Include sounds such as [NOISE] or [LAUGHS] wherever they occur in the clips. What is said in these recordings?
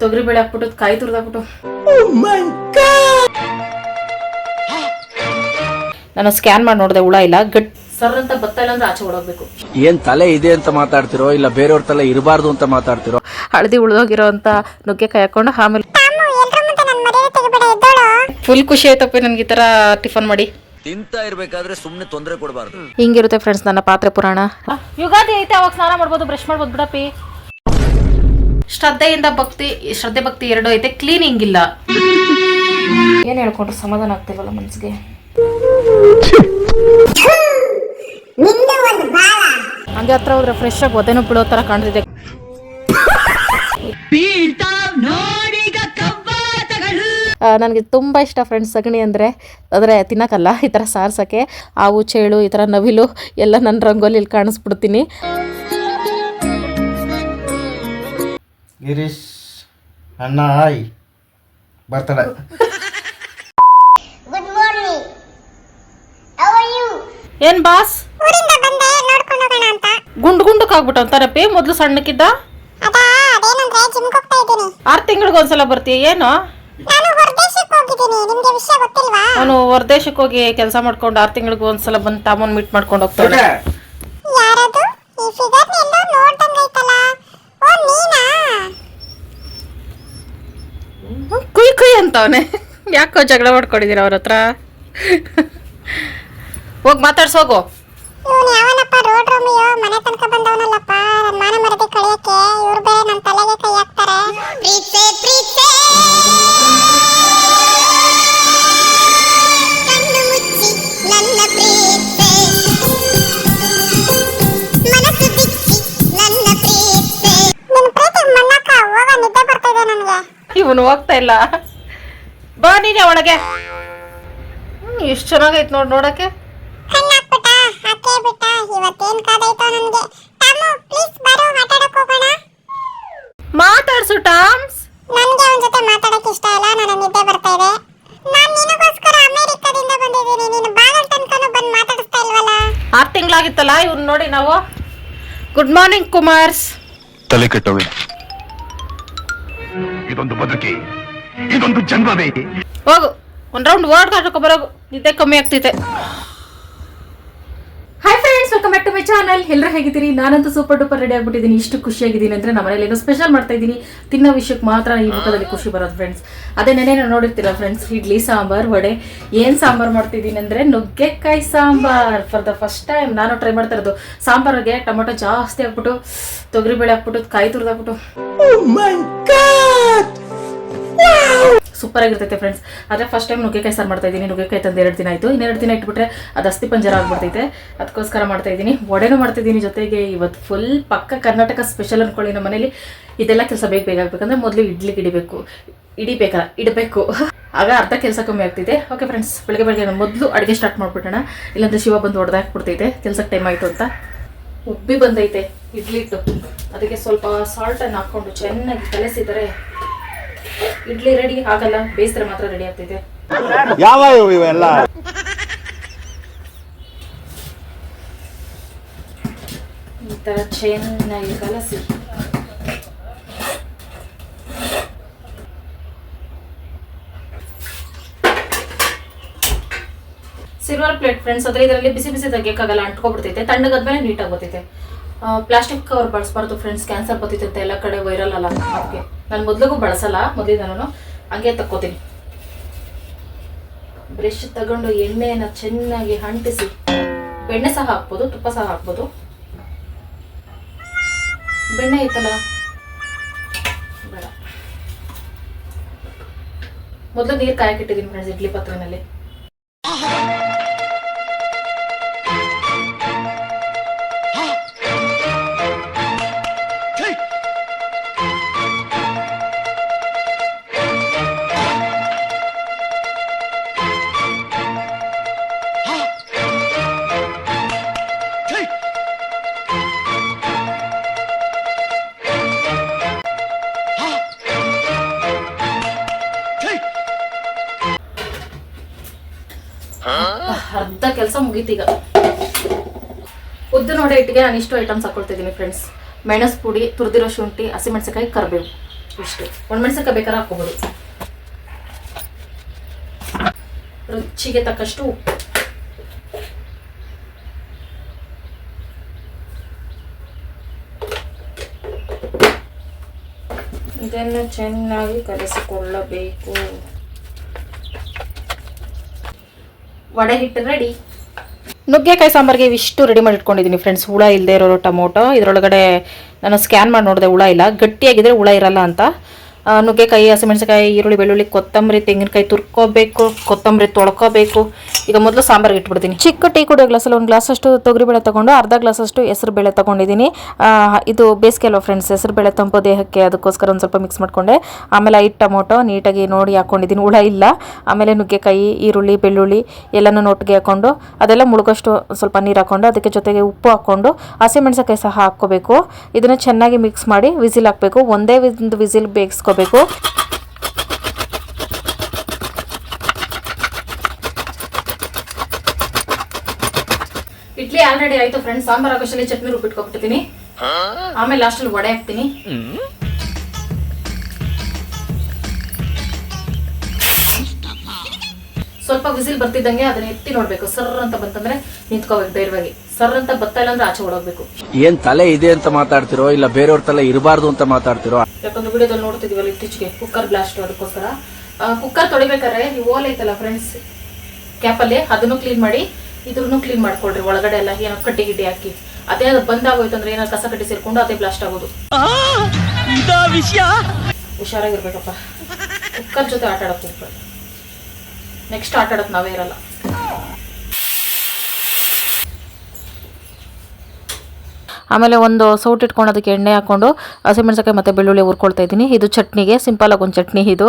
ತೊಗರಿ ಬೇಳೆ ಹಾಕ್ಬಿಟ್ಟು ಕಾಯಿ ತುರ್ದಾಕ್ಬಿಟ್ಟು ನಾನು ಸ್ಕ್ಯಾನ್ ಮಾಡಿ ನೋಡಿದೆ ಹುಳ ಇಲ್ಲ ಗಟ್ ಸರ್ ಅಂತ ಬತ್ತ ಇಲ್ಲ ಅಂದ್ರೆ ಆಚೆ ಓಡೋಗ್ಬೇಕು. ಏನ್ ತಲೆ ಇದೆ ಅಂತ ಮಾತಾಡ್ತಿರೋ ಇಲ್ಲ ಬೇರೆಯವ್ರ ತಲೆ ಇರಬಾರ್ದು ಅಂತ ಮಾತಾಡ್ತಿರೋ? ಹಳದಿ ಉಳಿದೋಗಿರೋ ಅಂತ ನುಗ್ಗೆಕಾಯಿ ಹಾಕೊಂಡು ಆಮೇಲೆ ಫುಲ್ ಖುಷಿ ಆಯ್ತಪ್ಪ ನನ್ಗೆ ಈ ತರ ಟಿಫನ್ ಮಾಡಿ. ತಿಂತಾ ಇರ್ಬೇಕಾದ್ರೆ ಸುಮ್ನೆ ತೊಂದರೆ ಕೊಡಬಾರ್ದು. ಹಿಂಗಿರುತ್ತೆ ಫ್ರೆಂಡ್ಸ್ ನನ್ನ ಪಾತ್ರೆ ಪುರಾಣ. ಯುಗಾದಿ ಐತೆ ಅವಾಗ ಸ್ನಾನ ಮಾಡ್ಬೋದು ಬ್ರಷ್ ಮಾಡ್ಬೋದು ಬಿಡಪ್ಪಿ. ಶ್ರದ್ಧೆಯಿಂದ ಭಕ್ತಿ ಶ್ರದ್ಧೆ ಭಕ್ತಿ ಎರಡು ಐತೆ ಕ್ಲೀನಿಂಗ್ ಇಲ್ಲ. ಏನ್ ಹೇಳ್ಕೊಂಡ್ರು? ಸಮಾಧಾನ ಆಗ್ತಿಲ್ವಲ್ಲ ಮನ್ಸಿಗೆ? ಹಂಗೆ ಹತ್ರ ಹೋದ್ರೆ ಫ್ರೆಶ್ ಆಗಿ ಒದೆನೂ ಬಿಡೋ ತರ ಕಾಣ್ತಿದೆ. ನನಗೆ ತುಂಬ ಇಷ್ಟ ಫ್ರೆಂಡ್ಸ್ ಸಗಣಿ ಅಂದರೆ. ಅಂದರೆ ತಿನ್ನೋಕ್ಕಲ್ಲ ಈ ಥರ ಸಾರ್ಸೋಕ್ಕೆ. ಹಾವು ಚೇಳು ಈ ಥರ ನವಿಲು ಎಲ್ಲ ನನ್ನ ರಂಗೋಲಿಲಿ ಕಾಣಿಸ್ಬಿಡ್ತೀನಿ. ಗಿರೀಶ್ ಅಣ್ಣ ಹಾಯ್ ಬರ್ತಾಳೆ good morning how are you ಏನು ಬಾಸ್? ಊರಿಂದ ಬಂದೆ ನೋಡ್ಕೊಂಡು ಹೋಗೋಣ ಅಂತ. ಗುಂಡು ಗುಂಡಕ್ಕಾಗ್ಬಿಟ್ಟು ಅಂತಾರಪ್ಪಿ ಮೊದಲು ಸಣ್ಣಕ್ಕಿದ್ದ? ಅದಾ ಅದೇನಂದ್ರೆ ಜಿಮ್ಗೆ ಹೋಗ್ತಾ ಇದ್ದೀನಿ. ಆರು ತಿಂಗಳಿಗೆ ಒಂದ್ಸಲ ಬರ್ತೀಯ ಏನು? ನಾನು ಹೊರದೇಶಕ್ಕೆ ಹೋಗಿದ್ದೀನಿ ನಿಮ್ಗೆ ವಿಷಯ ಗೊತ್ತಿಲ್ವಾ? ಅವನು ಹೊರದೇಶಕ್ಕೆ ಹೋಗಿ ಕೆಲಸ ಮಾಡ್ಕೊಂಡು ಆರು ತಿಂಗಳಿಗೆ ಒಂದ್ಸಲ ಬಂದು ತಾಮನ್ ಮೀಟ್ ಮಾಡ್ಕೊಂಡು ಹೋಗ್ತಾನೆ. ಯಾರದು? ಈ ಫಿಗರ್ ಎಲ್ಲೋ ನೋಡ್ದಂಗೈತಲ್ಲ ಓ ನೀನಾ ಕುಯ್ ಕುಯ್ ಅಂತವನೆ. ಯಾಕೋ ಜಗಳ ಮಾಡ್ಕೊಂಡಿದ್ದೀರ ಅವ್ರ ಹತ್ರ? ಹೋಗಿ ಮಾತಾಡ್ಸೋಗು ಇವನು ಯಾವನಪ್ಪ ರೋಡ್ ರೋಮಿಯೋ ಮನೆ ತನಕ ಬಂದವನಲ್ಲಪ್ಪ. ನನ್ನ ಮಾನ ಮರದಿ ಕಳಿಯಕ್ಕೆ. ಇವ್ರು ಬೇರೆ ನನ್ನ ತಲೆಗೆ ಕೈ ಹಾಕ್ತಾರೆ. ಪ್ರೀತೆ ಪ್ರೀತೆ ಕಣ್ಣು ಮುಚ್ಚಿ ನನ್ನ ಪ್ರೀತೆ ಮನಸ್ಸು ಬಿಚ್ಚಿ ನನ್ನ ಪ್ರೀತೆ ನಿನ್ನ ಪ್ರೀತಿ ಮಣ್ಣಕ್ಕ ಹೋಗ ನಿದ್ದೆ ಬರ್ತಾ ಇದೆ ನನಗೆ. ಇವನು ಹೋಗ್ತಾ ಇಲ್ಲ. ಬಾ ನೀನೆ ಒಳಗೆ. ಎಷ್ಟು ಚೆನ್ನಾಗೈತೆ ನೋಡಿ ನೋಡಕ್ಕೆ. ಮಾತಾಡ್ಸು ಟಾಮ್ಸ್. ನನ್ಗೆ ಅವನ ಜೊತೆ ಮಾತಾಡಕ್ ಇಷ್ಟ ಇಲ್ಲ ನನ್ನ ನಿದ್ದೆ ಬರ್ತಾ ಇದೆ. ನಾನು ನಿನಗೋಸ್ಕರ ಅಮೆರಿಕದಿಂದ ಬಂದಿದ್ದೀನಿ ನೀನು ಬಾಗಲ್ ತನಕನೂ ಬಂದು ಮಾತಾಡಿಸ್ತಾ ಇಲ್ವಲ್ಲ? ಆರು ತಿಂಗಳಾಗಿತ್ತಲ್ಲ ಇವ್ನು ನೋಡಿ ನಾವು. Good morning Kumars. ತಲೆ ಕೆಟ್ಟವೆ ಇದೊಂದು ಬದುಕಿ. ಇದೊಂದು ಜನ್ಮವೇ. ಹೋಗು ಒಂದ್ ರೌಂಡ್ ವರ್ಡ್ ಕಾಟಕ್ಕೆ ಬರೋಗು. ನಿದ್ದೆ ಕಮ್ಮಿ ಆಗ್ತೈತೆ hi friends welcome back to my channel ಎಲ್ಲರೂ ಹೇಗಿದ್ದೀರಿ? ನಾನಂತೂ ಸೂಪರ್ ಡೂಪರ್ ರೆಡಿ ಆಗಿಬಿಟ್ಟಿದ್ದೀನಿ. ಇಷ್ಟು ಖುಷಿಯಾಗಿದ್ದೀನಿ ಅಂದ್ರೆ ನಮ್ಮ ಮನೇಲಿ ಏನೋ ಸ್ಪೆಷಲ್ ಮಾಡ್ತಾ ಇದ್ದೀನಿ. ತಿನ್ನೋ ವಿಷಯಕ್ಕೆ ಮಾತ್ರ ಈ ಮುಖದಲ್ಲಿ ಖುಷಿ ಬರೋದು ಫ್ರೆಂಡ್ಸ್ ಅದೇ ನೆನೆ ನೋಡಿರ್ತೀರ ಫ್ರೆಂಡ್ಸ್ ಇಡ್ಲಿ ಸಾಂಬಾರ್ ವಡೆ. ಏನ್ ಸಾಂಬಾರ್ ಮಾಡ್ತಿದ್ದೀನಿ ಅಂದ್ರೆ ನುಗ್ಗೆಕಾಯಿ sambar. For the first time ನಾನು ಟ್ರೈ ಮಾಡ್ತಾ ಇರೋದು ಸಾಂಬಾರಿಗೆ ಟೊಮೊಟೊ ಜಾಸ್ತಿ ಹಾಕ್ಬಿಟ್ಟು ತೊಗರಿಬೇಳೆ ಹಾಕ್ಬಿಟ್ಟು ಕಾಯಿ ತುರಿದಾಕ್ಬಿಟ್ಟು ಸೂಪರ್ ಆಗಿರ್ತೈತೆ ಫ್ರೆಂಡ್ಸ್ ಆದರೆ ಫಸ್ಟ್ ಟೈಮ್ ನುಗ್ಗೆಕಾಯಿ ಸಾರು ಮಾಡ್ತಾ ಇದ್ದೀನಿ. ನುಗ್ಗೆಕಾಯಿ ತಂದು ಎರಡು ದಿನ ಆಯಿತು. ಇನ್ನೆರಡು ದಿನ ಇಟ್ಬಿಟ್ರೆ ಅದು ಅಸ್ಥಿ ಪಂಜರ ಆಗ್ಬಿಡ್ತೈತೆ. ಅದಕ್ಕೋಸ್ಕರ ಮಾಡ್ತಾ ಇದ್ದೀನಿ. ಒಡೆನೂ ಮಾಡ್ತಾ ಇದ್ದೀನಿ ಜೊತೆಗೆ ಇವತ್ತು ಫುಲ್ ಪಕ್ಕ ಕರ್ನಾಟಕ ಸ್ಪೆಷಲ್ ಅಂದ್ಕೊಳ್ಳಿ ನಮ್ಮ ಮನೇಲಿ. ಇದೆಲ್ಲ ಕೆಲಸ ಬೇಗ ಆಗ್ಬೇಕಂದ್ರೆ ಮೊದಲು ಇಡ್ಲಿ ಇಡಬೇಕು. ಇಡಿಬೇಕಲ್ಲ, ಇಡಬೇಕು. ಆಗ ಅರ್ಧ ಕೆಲಸ ಕಮ್ಮಿ ಆಗ್ತಿದೆ ಓಕೆ ಫ್ರೆಂಡ್ಸ್ ಬೆಳಗ್ಗೆ ಬೆಳಗ್ಗೆ ಮೊದಲು ಅಡುಗೆ ಸ್ಟಾರ್ಟ್ ಮಾಡ್ಬಿಟ್ಟೋಣ. ಇಲ್ಲಾಂದ್ರೆ ಶಿವ ಬಂದು ಹೊಡೆದಾಕ್ಬಿಡ್ತೈತೆ ಕೆಲಸಕ್ಕೆ ಟೈಮ್ ಆಯಿತು ಅಂತ. ಉಬ್ಬಿ ಬಂದೈತೆ ಇಡ್ಲಿ ಇಟ್ಟು ಅದಕ್ಕೆ ಸ್ವಲ್ಪ ಸಾಲ್ಟನ್ನು ಹಾಕ್ಕೊಂಡು ಚೆನ್ನಾಗಿ ಕಲಸಿದರೆ ಇಡ್ಲಿ ರೆಡಿ ಆಗಲ್ಲ ಬೇಸರ ಮಾತ್ರ ರೆಡಿ ಆಗ್ತೈತೆ. ಯಾವ ಇವೆಲ್ಲ? ಈ ತರ ಚೆನ್ನಾಗಿ ಕಲಸಿ. ಸಿಲ್ವರ್ ಪ್ಲೇಟ್ ಫ್ರೆಂಡ್ಸ್ ಅದ್ರ ಇದರಲ್ಲಿ ಬಿಸಿ ಬಿಸಿ ತೆಗಿಯಕ್ಕಾಗಲ್ಲ ಅಂಟ್ಕೊಬಿಡ್ತೈತೆ ತಣ್ಣಗಾದ್ಮೇಲೆ ನೀಟಾಗಿ ಗೊತ್ತೈತೆ ಪ್ಲಾಸ್ಟಿಕ್ ಕವರ್ ಬಳಸಬಾರ್ದು ಫ್ರೆಂಡ್ಸ್ ಕ್ಯಾನ್ಸರ್ ಬರ್ತೈತೆ ಅಂತ ಎಲ್ಲ ಕಡೆ ವೈರಲ್ ಅಲ್ಲ ಅದಕ್ಕೆ. ನಾನು ಮೊದಲಿಗೂ ಬಳಸಲ್ಲ ಮೊದಲಿಗೆ ನಾನು ಹಂಗೆ ತಕ್ಕೋತೀನಿ. ಬ್ರಷ್ ತಗೊಂಡು ಎಣ್ಣೆಯನ್ನು ಚೆನ್ನಾಗಿ ಅಂಟಿಸಿ. ಬೆಣ್ಣೆ ಸಹ ಹಾಕ್ಬೋದು, ತುಪ್ಪ ಸಹ ಹಾಕ್ಬೋದು. ಬೆಣ್ಣೆ ಐತಲ್ಲ? ಬೇಡ. ಮೊದಲು ನೀರು ಕಾಯಕ್ಕಿಟ್ಟಿದ್ದೀನಿ ಫ್ರೆಂಡ್ಸ್, ಇಡ್ಲಿ ಪಾತ್ರೆನಲ್ಲಿ. ಕೆಲಸ ಮುಗೀತೀಗ ಉದ್ದಿನ ವಡೆ ಇಟ್ಟಿಗೆ ನಾನು ಇಷ್ಟು ಐಟಮ್ಸ್ ಹಾಕೊಳ್ತಿದ್ದೀನಿ ಫ್ರೆಂಡ್ಸ್ ಮೆಣಸು ಪುಡಿ, ತುರಿದಿರೋ ಶುಂಠಿ ಹಸಿಮೆಣಸಿನಕಾಯಿ ಕರಿಬೇವು. ಇಷ್ಟು. ಒಣಮೆಣಸಿನ್ಕಾಯಿ ಬೇಕಾದ್ರೆ ಹಾಕೋಬೋದು ರುಚಿಗೆ ತಕ್ಕಷ್ಟು ಇದನ್ನು ಚೆನ್ನಾಗಿ ಕಲಿಸಿಕೊಳ್ಳಬೇಕು ವಡೆ ಹಿಟ್ಟು ರೆಡಿ ನುಗ್ಗೆಕಾಯಿ ಸಾಂಬಾರಿಗೆ ಇವಿಷ್ಟು ರೆಡಿ ಮಾಡಿ ಇಟ್ಕೊಂಡಿದ್ದೀನಿ ಫ್ರೆಂಡ್ಸ್ ಹುಳ ಇಲ್ಲದೆ ಇರೋ ಟೊಮೊಟೊ. ಇದರೊಳಗಡೆ ನಾನು ಸ್ಕ್ಯಾನ್ ಮಾಡಿ ನೋಡಿದೆ, ಹುಳ ಇಲ್ಲ. ಗಟ್ಟಿಯಾಗಿದ್ದರೆ ಹುಳ ಇರಲ್ಲ ಅಂತ. ನುಗ್ಗೆಕಾಯಿ, ಹಸಿಮೆಣಸಿನಕಾಯಿ, ಈರುಳ್ಳಿ, ಬೆಳ್ಳುಳ್ಳಿ, ಕೊತ್ತಂಬರಿ, ತೆಂಗಿನಕಾಯಿ ತುರ್ಕೋಬೇಕು, ಕೊತ್ತಂಬರಿ ತೊಳ್ಕೋಬೇಕು. ಈಗ ಮೊದಲು ಸಾಂಬಾರ್ಗೆ ಇಟ್ಬಿಡ್ತೀನಿ. ಚಿಕ್ಕ ಟೀ ಕುಡಿಯೋ ಗ್ಲಾಸಲ್ಲಿ ಒಂದು ಗ್ಲಾಸ್ ಅಷ್ಟು ತೊಗರಿಬೇಳೆ ತೊಗೊಂಡು ಅರ್ಧ ಗ್ಲಾಸ್ ಅಷ್ಟು ಹೆಸರು ಬೇಳೆ ತೊಗೊಂಡಿದ್ದೀನಿ. ಇದು ಬೇಸಿಗೆ ಅಲ್ವಾ ಫ್ರೆಂಡ್ಸ್ ಹೆಸರು ಬೇಳೆ ತಂಪು ದೇಹಕ್ಕೆ ಅದಕ್ಕೋಸ್ಕರ ಒಂದು ಸ್ವಲ್ಪ ಮಿಕ್ಸ್ ಮಾಡಿಕೊಂಡೆ. ಆಮೇಲೆ ಐದು ಟೊಮೊಟೊ ನೀಟಾಗಿ ನೋಡಿ ಹಾಕೊಂಡಿದ್ದೀನಿ. ಹುಳ ಇಲ್ಲ. ಆಮೇಲೆ ನುಗ್ಗೆಕಾಯಿ, ಈರುಳ್ಳಿ, ಬೆಳ್ಳುಳ್ಳಿ ಎಲ್ಲನೂ ನೋಟ್ಗೆ ಹಾಕ್ಕೊಂಡು ಅದೆಲ್ಲ ಮುಳುಗೋಷ್ಟು ಸ್ವಲ್ಪ ನೀರು ಹಾಕ್ಕೊಂಡು ಅದಕ್ಕೆ ಜೊತೆಗೆ ಉಪ್ಪು ಹಾಕ್ಕೊಂಡು ಹಸಿಮೆಣಸಿನಕಾಯಿ ಸಹ ಹಾಕ್ಕೋಬೇಕು. ಇದನ್ನು ಚೆನ್ನಾಗಿ ಮಿಕ್ಸ್ ಮಾಡಿ ವಿಸಿಲ್ ಹಾಕಬೇಕು. ಒಂದೇ ಒಂದು ವಿಸಿಲ್ ಬೇಯಿಸ್ಕೋಬೇಕು. ಇಡ್ಲಿ ಆಲ್ರೆಡಿ ಆಯ್ತು ಫ್ರೆಂಡ್ ಸಾಂಬಾರ್ ಆಗೋಷ್ಟಲ್ಲಿ ಚಟ್ನಿ ರುಬ್ಬಿಟ್ಕೊಬಿಟ್ಟಿದ್ದೀನಿ ಆಮೇಲೆ ಲಾಸ್ಟಲ್ಲಿ ವಡೆ ಹಾಕ್ತೀನಿ. ಸ್ವಲ್ಪ ವಿಸಿಲ್ ಬರ್ತಿದ್ದಂಗೆ ಅದನ್ನ ಎತ್ತಿ ನೋಡ್ಬೇಕು. ಸರ್ ಅಂತ ಬಂತಂದ್ರೆ ನಿಂತ್ಕೋಬೇಕು ಧೈರ್ಯವಾಗಿ. ಸರ್ ಅಂತ ಬತ್ತಾ ಇಲ್ಲ ಅಂದ್ರೆ ಆಚೆ ಓಡೋಗ್ಬೇಕು. ಏನ್ ತಲೆ ಇದೆ ಅಂತ ಮಾತಾಡ್ತಿರೋ ಇಲ್ಲ ಬೇರೆಯವ್ರ ತಲೆ ಇರಬಾರ್ದು ಅಂತ ಮಾತಾಡ್ತಿರೋ ಯಾಕಂದ್ರೆ ವಿಡಿಯೋದಲ್ಲಿ ನೋಡ್ತಿದೀವಲ್ಲ ಇತ್ತೀಚೆಗೆ ಕುಕ್ಕರ್ ಬ್ಲಾಸ್ಟ್ ಅದಕ್ಕೋಸ್ಕರ. ಕುಕ್ಕರ್ ತೊಳಿಬೇಕಾದ್ರೆ ಈ ಓಲ್ ಐತಲ್ಲ ಫ್ರೆಂಡ್ಸ್ ಕ್ಯಾಪಲ್ಲಿ ಅದನ್ನು ಕ್ಲೀನ್ ಮಾಡಿ ಇದ್ರೂ ಕ್ಲೀನ್ ಮಾಡ್ಕೊಳ್ರಿ ಒಳಗಡೆ ಎಲ್ಲ ಏನೋ ಕಟ್ಟಿ ಗಿಡ್ಡಿ ಹಾಕಿ. ಅದೇ ಅದು ಬಂದಾಗೋಯ್ತು ಅಂದ್ರೆ ಏನಾದ್ರು ಕಸ ಕಟ್ಟಿ ಸೇರ್ಕೊಂಡು ಅದೇ ಬ್ಲಾಸ್ಟ್ ಆಗೋದು. ಹುಷಾರಾಗಿರ್ಬೇಕಪ್ಪ. ಕುಕ್ಕರ್ ಜೊತೆ ಆಟ ಆಡಕ್ ಹೋಗ್ಬಾರ್ದು ನೆಕ್ಸ್ಟ್ ಆಟ ಆಡಕ್ ನಾವೇ ಇರಲ್ಲ. ಆಮೇಲೆ ಒಂದು ಸೌಟ್ ಇಟ್ಕೊಂಡು ಅದಕ್ಕೆ ಎಣ್ಣೆ ಹಾಕೊಂಡು ಹಸಿಮೆಣಸಕಾಯಿ ಮತ್ತು ಬೆಳ್ಳುಳ್ಳಿ ಹುರ್ಕೊಳ್ತಾ ಇದ್ದೀನಿ. ಇದು ಚಟ್ನಿಗೆ ಸಿಂಪಲ್ ಆಗಿ ಒಂದು ಚಟ್ನಿ ಇದು.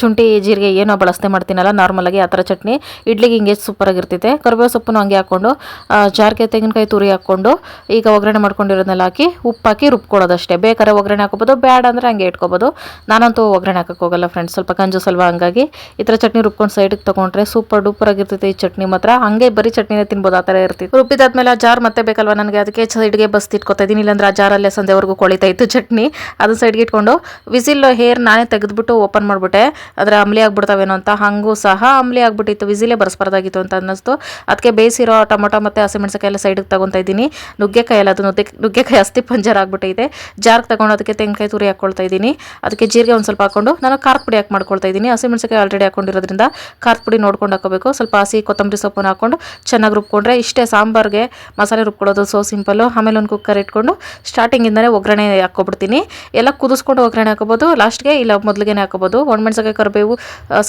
ಶುಂಠಿ ಜೀರಿಗೆ ಏನೋ ಬಳಸ್ತೆ ಮಾಡ್ತೀನಲ್ಲ ನಾರ್ಮಲಾಗಿ ಆ ಥರ ಚಟ್ನಿ. ಇಡ್ಲಿಗೆ ಹಿಂಗೆ ಸೂಪರ್ ಆಗಿರ್ತೈತೆ ಕರಿಬೇವು ಸೊಪ್ಪನ್ನು ಹಂಗೆ ಹಾಕ್ಕೊಂಡು ಆ, ಜಾರಿಗೆ ತೆಂಗಿನಕಾಯಿ ತುರಿ ಹಾಕ್ಕೊಂಡು ಈಗ ಒಗ್ಗರಣೆ ಮಾಡ್ಕೊಂಡಿರೋದನ್ನೆಲ್ಲ ಹಾಕಿ ಉಪ್ಪು ಹಾಕಿ ರುಬ್ಕೊಳ್ಳೋದಷ್ಟೇ. ಬೇಕಾದ್ರೆ ಒಗ್ಗರಣೆ ಹಾಕೋಬೋದು ಬ್ಯಾಡ ಅಂದರೆ ಹಂಗೆ ಇಟ್ಕೋಬೋದು. ನಾನಂತೂ ಒಗ್ಗರಣೆ ಹಾಕೋಕ್ಕೋಗಲ್ಲ ಫ್ರೆಂಡ್ಸ್ ಸ್ವಲ್ಪ ಕಂಜೂಸ್ ಸ್ವಲ್ಪ ಹಂಗಾಗಿ ಈ ಥರ ಚಟ್ನಿ ರುಬ್ಕೊಂಡು ಸೈಡಿಗೆ ತೊಗೊಂಡ್ರೆ ಸೂಪರ್ ಡೂಪರ್ ಆಗಿರ್ತೈತೆ ಈ ಚಟ್ನಿ ಮಾತ್ರ. ಹಂಗೆ ಬರೀ ಚಟ್ನಿನೇ ತಿನ್ಬೋದು ಆ ಥರ ಇರ್ತಿತ್ತು ರುಬ್ಬಿದಾದ್ಮೇಲೆ ಜಾರ್ ಮತ್ತೆ ಬೇಕಲ್ವಾ? ನನಗೆ ಅದಕ್ಕೆ ಸೈಡ್ಗೆ ಬಸ್ ಇಟ್ಕೊತಾ ಇದ್ದೀನಿ. ಇಲ್ಲಾಂದ್ರೆ ಆ ಜಾರಲ್ಲೇ ಸಂಜೆವರೆಗೂ ಕೊಳಿತಾ ಇತ್ತು ಚಟ್ನಿ. ಅದನ್ನ ಸೈಡ್ಗೆ ಇಟ್ಕೊಂಡು ವಿಸಿಲ್ ಹೇರ್ ನಾನೇ ತೆಗೆದ್ಬಿಟ್ಟು ಓಪನ್ ಮಾಡಿಬಿಟ್ಟೆ. ಅದರ ಅಂಬಲಿ ಆಗ್ಬಿಡ್ತಾವೇನೋ ಅಂತ ಹಾಗೂ ಸಹ ಅಂಬಲಿ ಆಗ್ಬಿಟ್ಟಿತ್ತು. ವಿಸಿಲೇ ಬರ್ಸ್ಬಾರ್ದಾಗಿತ್ತು ಅಂತ ಅನ್ನಿಸ್ತು. ಅದಕ್ಕೆ ಬೇಯಿಸಿರೋ ಟೊಮೊಟೊ ಮತ್ತು ಹಸಿಮೆಣಸಿಕಾಯಿ ಎಲ್ಲ ಸೈಡಿಗೆ ತಗೊತಾ ಇದ್ದೀನಿ. ನುಗ್ಗೆಕಾಯಿ ಎಲ್ಲ ಅದು ನುಗ್ಗೆ ನುಗ್ಗೆಕಾಯಿ ಅಸ್ತಿ ಪಂಜರ್ ಆಗಿಬಿಟ್ಟೈತೆ. ಜಾರ್ಗೆ ತಗೊಂಡು ಅದಕ್ಕೆ ತೆಂಗಿನಕಾಯಿ ತುರಿ ಹಾಕ್ಕೊಳ್ತಾ ಇದ್ದೀನಿ. ಅದಕ್ಕೆ ಜೀರಿಗೆ ಒಂದು ಸ್ವಲ್ಪ ಹಾಕೊಂಡು ನಾನು ಖಾರ ಪುಡಿ ಹಾಕಿ ಮಾಡ್ಕೊಳ್ತಾ ಇದ್ದೀನಿ. ಹಸಿಮೆಣಸಿಕಾಯಿ ಆಲ್ರೆಡಿ ಹಾಕೊಂಡಿರೋದ್ರಿಂದ ಖಾರದ ಪುಡಿ ನೋಡ್ಕೊಂಡು ಹಾಕೋಬೇಕು ಸ್ವಲ್ಪ ಹಸಿ ಕೊತ್ತಂಬರಿ ಸೊಪ್ಪನ್ನು ಹಾಕೊಂಡು ಚೆನ್ನಾಗಿ ರುಬ್ಕೊಂಡ್ರೆ ಇಷ್ಟೇ ಸಾಂಬಾರ್ಗೆ ಮಸಾಲೆ ರುಬ್ಕೊಳ್ಳೋದು ಸೊ ಸಿಂಪಲ್ಲು ಆಮೇಲೆ ಒಂದು ಕುಕ್ಕರ್ ಇಟ್ಕೊಂಡು ಸ್ಟಾರ್ಟಿಂಗಿಂದನೇ ಒಗ್ಗರಣೆ ಹಾಕ್ಕೊಬಿಡ್ತೀನಿ. ಎಲ್ಲ ಕುದಿಸ್ಕೊಂಡು ಒಗ್ಗರಣೆ ಹಾಕೋಬೋದು ಲಾಸ್ಟ್ಗೆ ಇಲ್ಲ ಮೊದಲಿಗೆ ಹಾಕೋಬೋದು ಒಣಮೆಣ್ಸಕಾಯಿ ಕರಿಬೇವು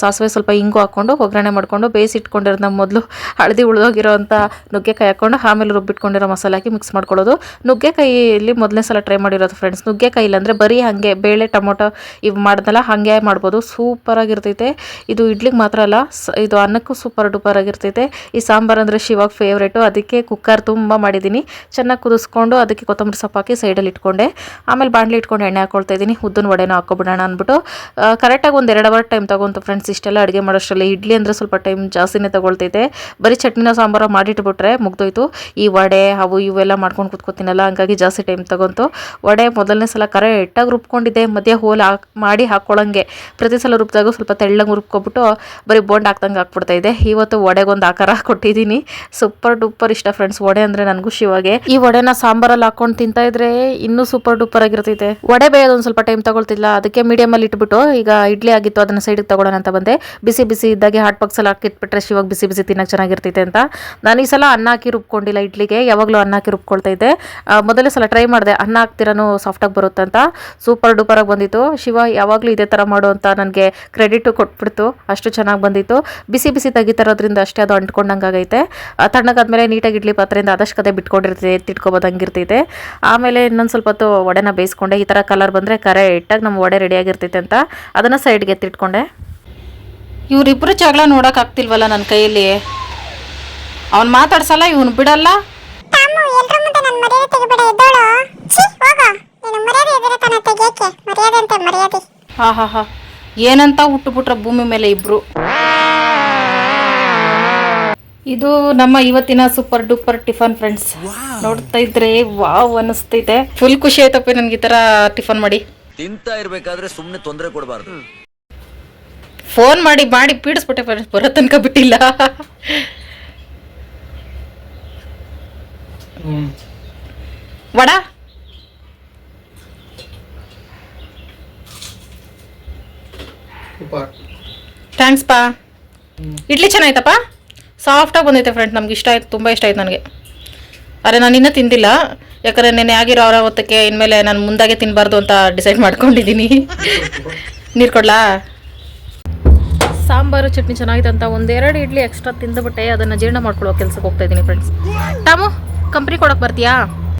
ಸಾಸಿವೆ ಸ್ವಲ್ಪ ಹಿಂಗು ಹಾಕ್ಕೊಂಡು ಒಗ್ಗರಣೆ ಮಾಡ್ಕೊಂಡು ಬೇಯಿಸಿ ನಮ್ಮ ಮೊದಲು ಹಳದಿ ಉಳಿದೋಗಿರೋಂಥ ನುಗ್ಗೆಕಾಯಿ ಹಾಕ್ಕೊಂಡು ಆಮೇಲೆ ರುಬ್ಬಿಟ್ಕೊಂಡಿರೋ ಮಸಾಲೆ ಹಾಕಿ ಮಿಕ್ಸ್ ಮಾಡ್ಕೊಳ್ಳೋದು. ನುಗ್ಗೆಕಾಯಿಯಲ್ಲಿ ಮೊದಲನೇ ಸಲ ಟ್ರೈ ಮಾಡಿರೋದು ಫ್ರೆಂಡ್ಸ್ ನುಗ್ಗೆಕಾಯಿ ಇಲ್ಲಾಂದರೆ ಬರೀ ಹಾಗೆ ಬೇಳೆ, ಟೊಮೊಟೊ ಇವು ಮಾಡ್ದಲ್ಲ ಹಾಗೆ ಮಾಡ್ಬೋದು. ಸೂಪರಾಗಿರ್ತೈತೆ ಇದು ಇಡ್ಲಿಗೆ ಮಾತ್ರ ಅಲ್ಲ ಇದು ಅನ್ನಕ್ಕೂ ಸೂಪರ್ ಡೂಪರ್ ಆಗಿರ್ತೈತೆ. ಈ ಸಾಂಬಾರು ಅಂದರೆ ಶಿವಾಗ ಫೇವ್ರೇಟು ಅದಕ್ಕೆ ಕುಕ್ಕರ್ ತುಂಬ ಮಾಡಿದ್ದೀನಿ. ಚೆನ್ನಾಗಿ ಕುದಿಸ್ಕೊಂಡು ಅದಕ್ಕೆ ಕೊತ್ತಂಬರಿ ಸೊಪ್ಪು ಹಾಕಿ ಸೈಡಲ್ಲಿ ಇಟ್ಕೊಂಡೆ. ಆಮೇಲೆ ಬಾಣಲಿ ಇಟ್ಕೊಂಡು ಎಣ್ಣೆ ಹಾಕೊಳ್ತಾ ಇದ್ದೀನಿ. ಉದ್ದಿನ ವಡೆನೂ ಹಾಕೊಬಿಡೋಣ ಅಂದ್ಬಿಟ್ಟು. ಕರೆಕ್ಟಾಗಿ ಒಂದು ಎರಡು ಅವರ್ ಟೈಮ್ ತಗೊಂತು ಫ್ರೆಂಡ್ಸ್ ಇಷ್ಟೆಲ್ಲ ಅಡುಗೆ ಮಾಡೋಷ್ಟರಲ್ಲಿ ಇಡ್ಲಿ ಅಂದರೆ ಸ್ವಲ್ಪ ಟೈಮ್ ಜಾಸ್ತಿನೇ ತಗೊಳ್ತೈತೆ. ಬರೀ ಚಟ್ನಿನ ಸಾಂಬಾರು ಮಾಡಿಟ್ಬಿಟ್ರೆ ಮುಗ್ದೋಯ್ತು. ಈ ವಡೆ, ಅವು ಇವೆಲ್ಲ ಮಾಡ್ಕೊಂಡು ಕೂತ್ಕೊತೀನಲ್ಲ, ಹಂಗಾಗಿ ಜಾಸ್ತಿ ಟೈಮ್ ತಗೊಂತು. ವಡೆ ಮೊದಲನೇ ಸಲ ಕರೆ ಕರೆಕ್ಟಾಗಿ ರುಬ್ಕೊಂಡಿದ್ದೆ. ಮಧ್ಯೆ ಹೋಲ್ ಮಾಡಿ ಹಾಕ್ಕೊಳ್ಳಂಗೆ ಪ್ರತಿ ಸಲ ರುಬ್ಬಿದಾಗ ಸ್ವಲ್ಪ ತೆಳ್ಳಂಗೆ ರುಬ್ಕೊಬಿಟ್ಟು ಬರೀ ಬೋಂಡ್ ಹಾಕ್ದಂಗೆ ಹಾಕ್ಬಿಡ್ತಾ ಇದೆ. ಇವತ್ತು ವಡೆಗೊಂದು ಆಕಾರ ಕೊಟ್ಟಿದ್ದೀನಿ. ಸೂಪರ್ ಡೂಪರ್ ಇಷ್ಟ ಫ್ರೆಂಡ್ಸ್ ವಡೆ ಅಂದರೆ ನನಗೂ ಶಿವಾಗೆ. ಈ ವಡೆನ ಸಾಂಬಾರಲ್ಲಿ ಹಾಕೊಂಡು ತಿಂತಾ ಇದ್ರೆ ಇನ್ನೂ ಸೂಪರ್ ಡೂಪರ್ ಆಗಿರ್ತೈತೆ. ವಡೆ ಬೇಯೋದು ಒಂದು ಸ್ವಲ್ಪ ಟೈಮ್ ತಗೊಳ್ತಿಲ್ಲ ಅದಕ್ಕೆ ಮೀಡಿಯಮಲ್ಲಿ ಇಟ್ಬಿಟ್ಟು ಈಗ ಇಡ್ಲಿ ಆಗಿತ್ತು ಅದನ್ನ ಸೈಡಿಗೆ ತಗೊಳ್ಳೋಣ ಅಂತ ಬಂದೆ. ಬಿಸಿ ಬಿಸಿ ಇದ್ದಾಗೆ ಹಾಟ್ ಬಾಕ್ಸ್ ಅಲ್ಲಿ ಹಾಕಿಟ್ಬಿಟ್ರೆ ಶಿವಾಗ ಬಿಸಿ ಬಿಸಿ ತಿನ್ನಕ್ಕೆ ಚೆನ್ನಾಗಿರ್ತೈತೆ ಅಂತ. ನಾನು ಈ ಸಲ ಅನ್ನ ಹಾಕಿ ರುಬ್ಕೊಂಡಿಲ್ಲ ಇಡ್ಲಿಗೆ ಯಾವಾಗಲೂ ಅನ್ನ ಹಾಕಿ ರುಬ್ಕೊಳ್ತಾ ಇದ್ದೆ ಮೊದಲೇ ಸಲ ಟ್ರೈ ಮಾಡಿದೆ ಅನ್ನ ಸಾಫ್ಟಾಗಿ ಬರುತ್ತೆ ಅಂತ. ಸೂಪರ್ ಡೂಪರ್ ಆಗಿ ಬಂದಿತ್ತು. ಶಿವ ಯಾವಾಗಲೂ ಇದೇ ಥರ ಮಾಡು ಅಂತ ನನಗೆ ಕ್ರೆಡಿಟ್ ಕೊಟ್ಬಿಡ್ತು. ಅಷ್ಟು ಚೆನ್ನಾಗಿ ಬಂದಿತ್ತು. ಬಿಸಿ ಬಿಸಿ ತೆಗಿತಾರೋದ್ರಿಂದ ಅಷ್ಟೇ ಅದು ಅಂಟ್ಕೊಂಡಂಗೆ ಆಗೈತೆ. ಆ, ತಣ್ಣಗಾದ್ಮೇಲೆ ನೀಟಾಗಿ ಇಡ್ಲಿ ಪಾತ್ರೆಯಿಂದ ಆದಷ್ಟು ಕದೆ ಬಿಟ್ಕೊಂಡಿರ್ತೈತೆ ಎತ್ತಿಟ್ಕೋಬೋದು ಹಂಗಿರ್ತೈತೆ ಆಮೇಲೆ ಇನ್ನೊಂದು ಸ್ವಲ್ಪ ಹೊತ್ತು ವಡೆನ ಬೇಯಿಸ್ಕೊಂಡೆ. ಈ ಥರ ಕಲರ್ ಬಂದರೆ ಕರೆ ಇಟ್ಟಾಗಿ ನಮ್ಮ ವಡೆ ರೆಡಿಯಾಗಿರ್ತೈತೆ ಅಂತ ಅದನ್ನು ಸೈಡ್ಗೆ ಎತ್ತಿಟ್ಕೊಂಡೆ. ಇವರಿಬ್ಬರು ಜಗಳ ನೋಡೋಕ್ಕಾಗ್ತಿಲ್ವಲ್ಲ ನನ್ನ ಕೈಯಲ್ಲಿ? ಅವ್ನು ಮಾತಾಡ್ಸಲ್ಲ ಇವನು ಬಿಡಲ್ಲ. ತಾಮು ಎಲ್ರ ಮುಂದೆ ನನ್ನ ಮರ್ಯಾದೆ ತೆಗಿಬೇಡ ಎದ್ದೋಳು. ಛೀ ಹೋಗು. ನೀನು ಮರ್ಯಾದೆ ಎದುರು ತನ ತೆಗಿಯಕ್ಕೆ ಮರ್ಯಾದೆ ಅಂತ ಮರ್ಯಾದೆ. ಹಾ ಹಾ ಹಾ ಏನಂತ ಹುಟ್ಟುಬಿಟ್ರ ಭೂಮಿ ಮೇಲೆ ಇಬ್ರು. ಇದು ನಮ್ಮ ಇವತ್ತಿನ ಸೂಪರ್ ಡೂಪರ್ ಟಿಫನ್ ಫ್ರೆಂಡ್ಸ್ ನೋಡ್ತಾ ಇದ್ರೆ ವಾವ್ ಅನಿಸ್ತೈತೆ ಫುಲ್ ಖುಷಿ ಆಯ್ತಪ್ಪ ನನ್ಗೆ ಈ ತರ ಟಿಫನ್ ಮಾಡಿ. ತಿಂತಾ ಇರ್ಬೇಕಾದ್ರೆ ಸುಮ್ನೆ ತೊಂದರೆ ಕೊಡಬಾರ್ದು. ಫೋನ್ ಮಾಡಿ ಮಾಡಿ ಪೀಡಿಸ್ಬಿಟ್ಟೆ ಫ್ರೆಂಡ್ಸ್ ಬರೋ ತನಕ ಬಿಟ್ಟಿಲ್ಲ. ವಡ? ಥ್ಯಾಂಕ್ಸ್ ಪಾ. ಇಡ್ಲಿ ಚೆನ್ನಾಯ್ತಪ್ಪ? ಸಾಫ್ಟಾಗಿ ಬಂದೈತೆ ಫ್ರೆಂಡ್ ನಮ್ಗೆ ಇಷ್ಟ ಆಯ್ತು ತುಂಬ ಇಷ್ಟ ಆಯ್ತು ನನಗೆ. ಅರೆ ನಾನು ಇನ್ನೂ ತಿಂದಿಲ್ಲ. ಯಾಕಂದರೆ ನೆನೆ ಆಗಿರೋ ಅವರ ಹೊತ್ತಕ್ಕೆ ಇನ್ಮೇಲೆ ನಾನು ಮುಂದಾಗೆ ತಿನ್ನಬಾರ್ದು ಅಂತ ಡಿಸೈಡ್ ಮಾಡ್ಕೊಂಡಿದ್ದೀನಿ [LAUGHS] ನೀರು ಕೊಡ್ಲಾ? ಸಾಂಬಾರು ಚಟ್ನಿ ಚೆನ್ನಾಗಿದೆ ಅಂತ ಒಂದೆರಡು ಇಡ್ಲಿ ಎಕ್ಸ್ಟ್ರಾ ತಿಂದುಬಿಟ್ಟೆ ಅದನ್ನು ಜೀರ್ಣ ಮಾಡ್ಕೊಳ್ಳೋ ಕೆಲಸಕ್ಕೆ ಹೋಗ್ತಾ ಇದ್ದೀನಿ ಫ್ರೆಂಡ್ಸ್ ಟಾಮು ಕಂಪ್ನಿ ಕೊಡೋಕೆ ಬರ್ತೀಯಾ?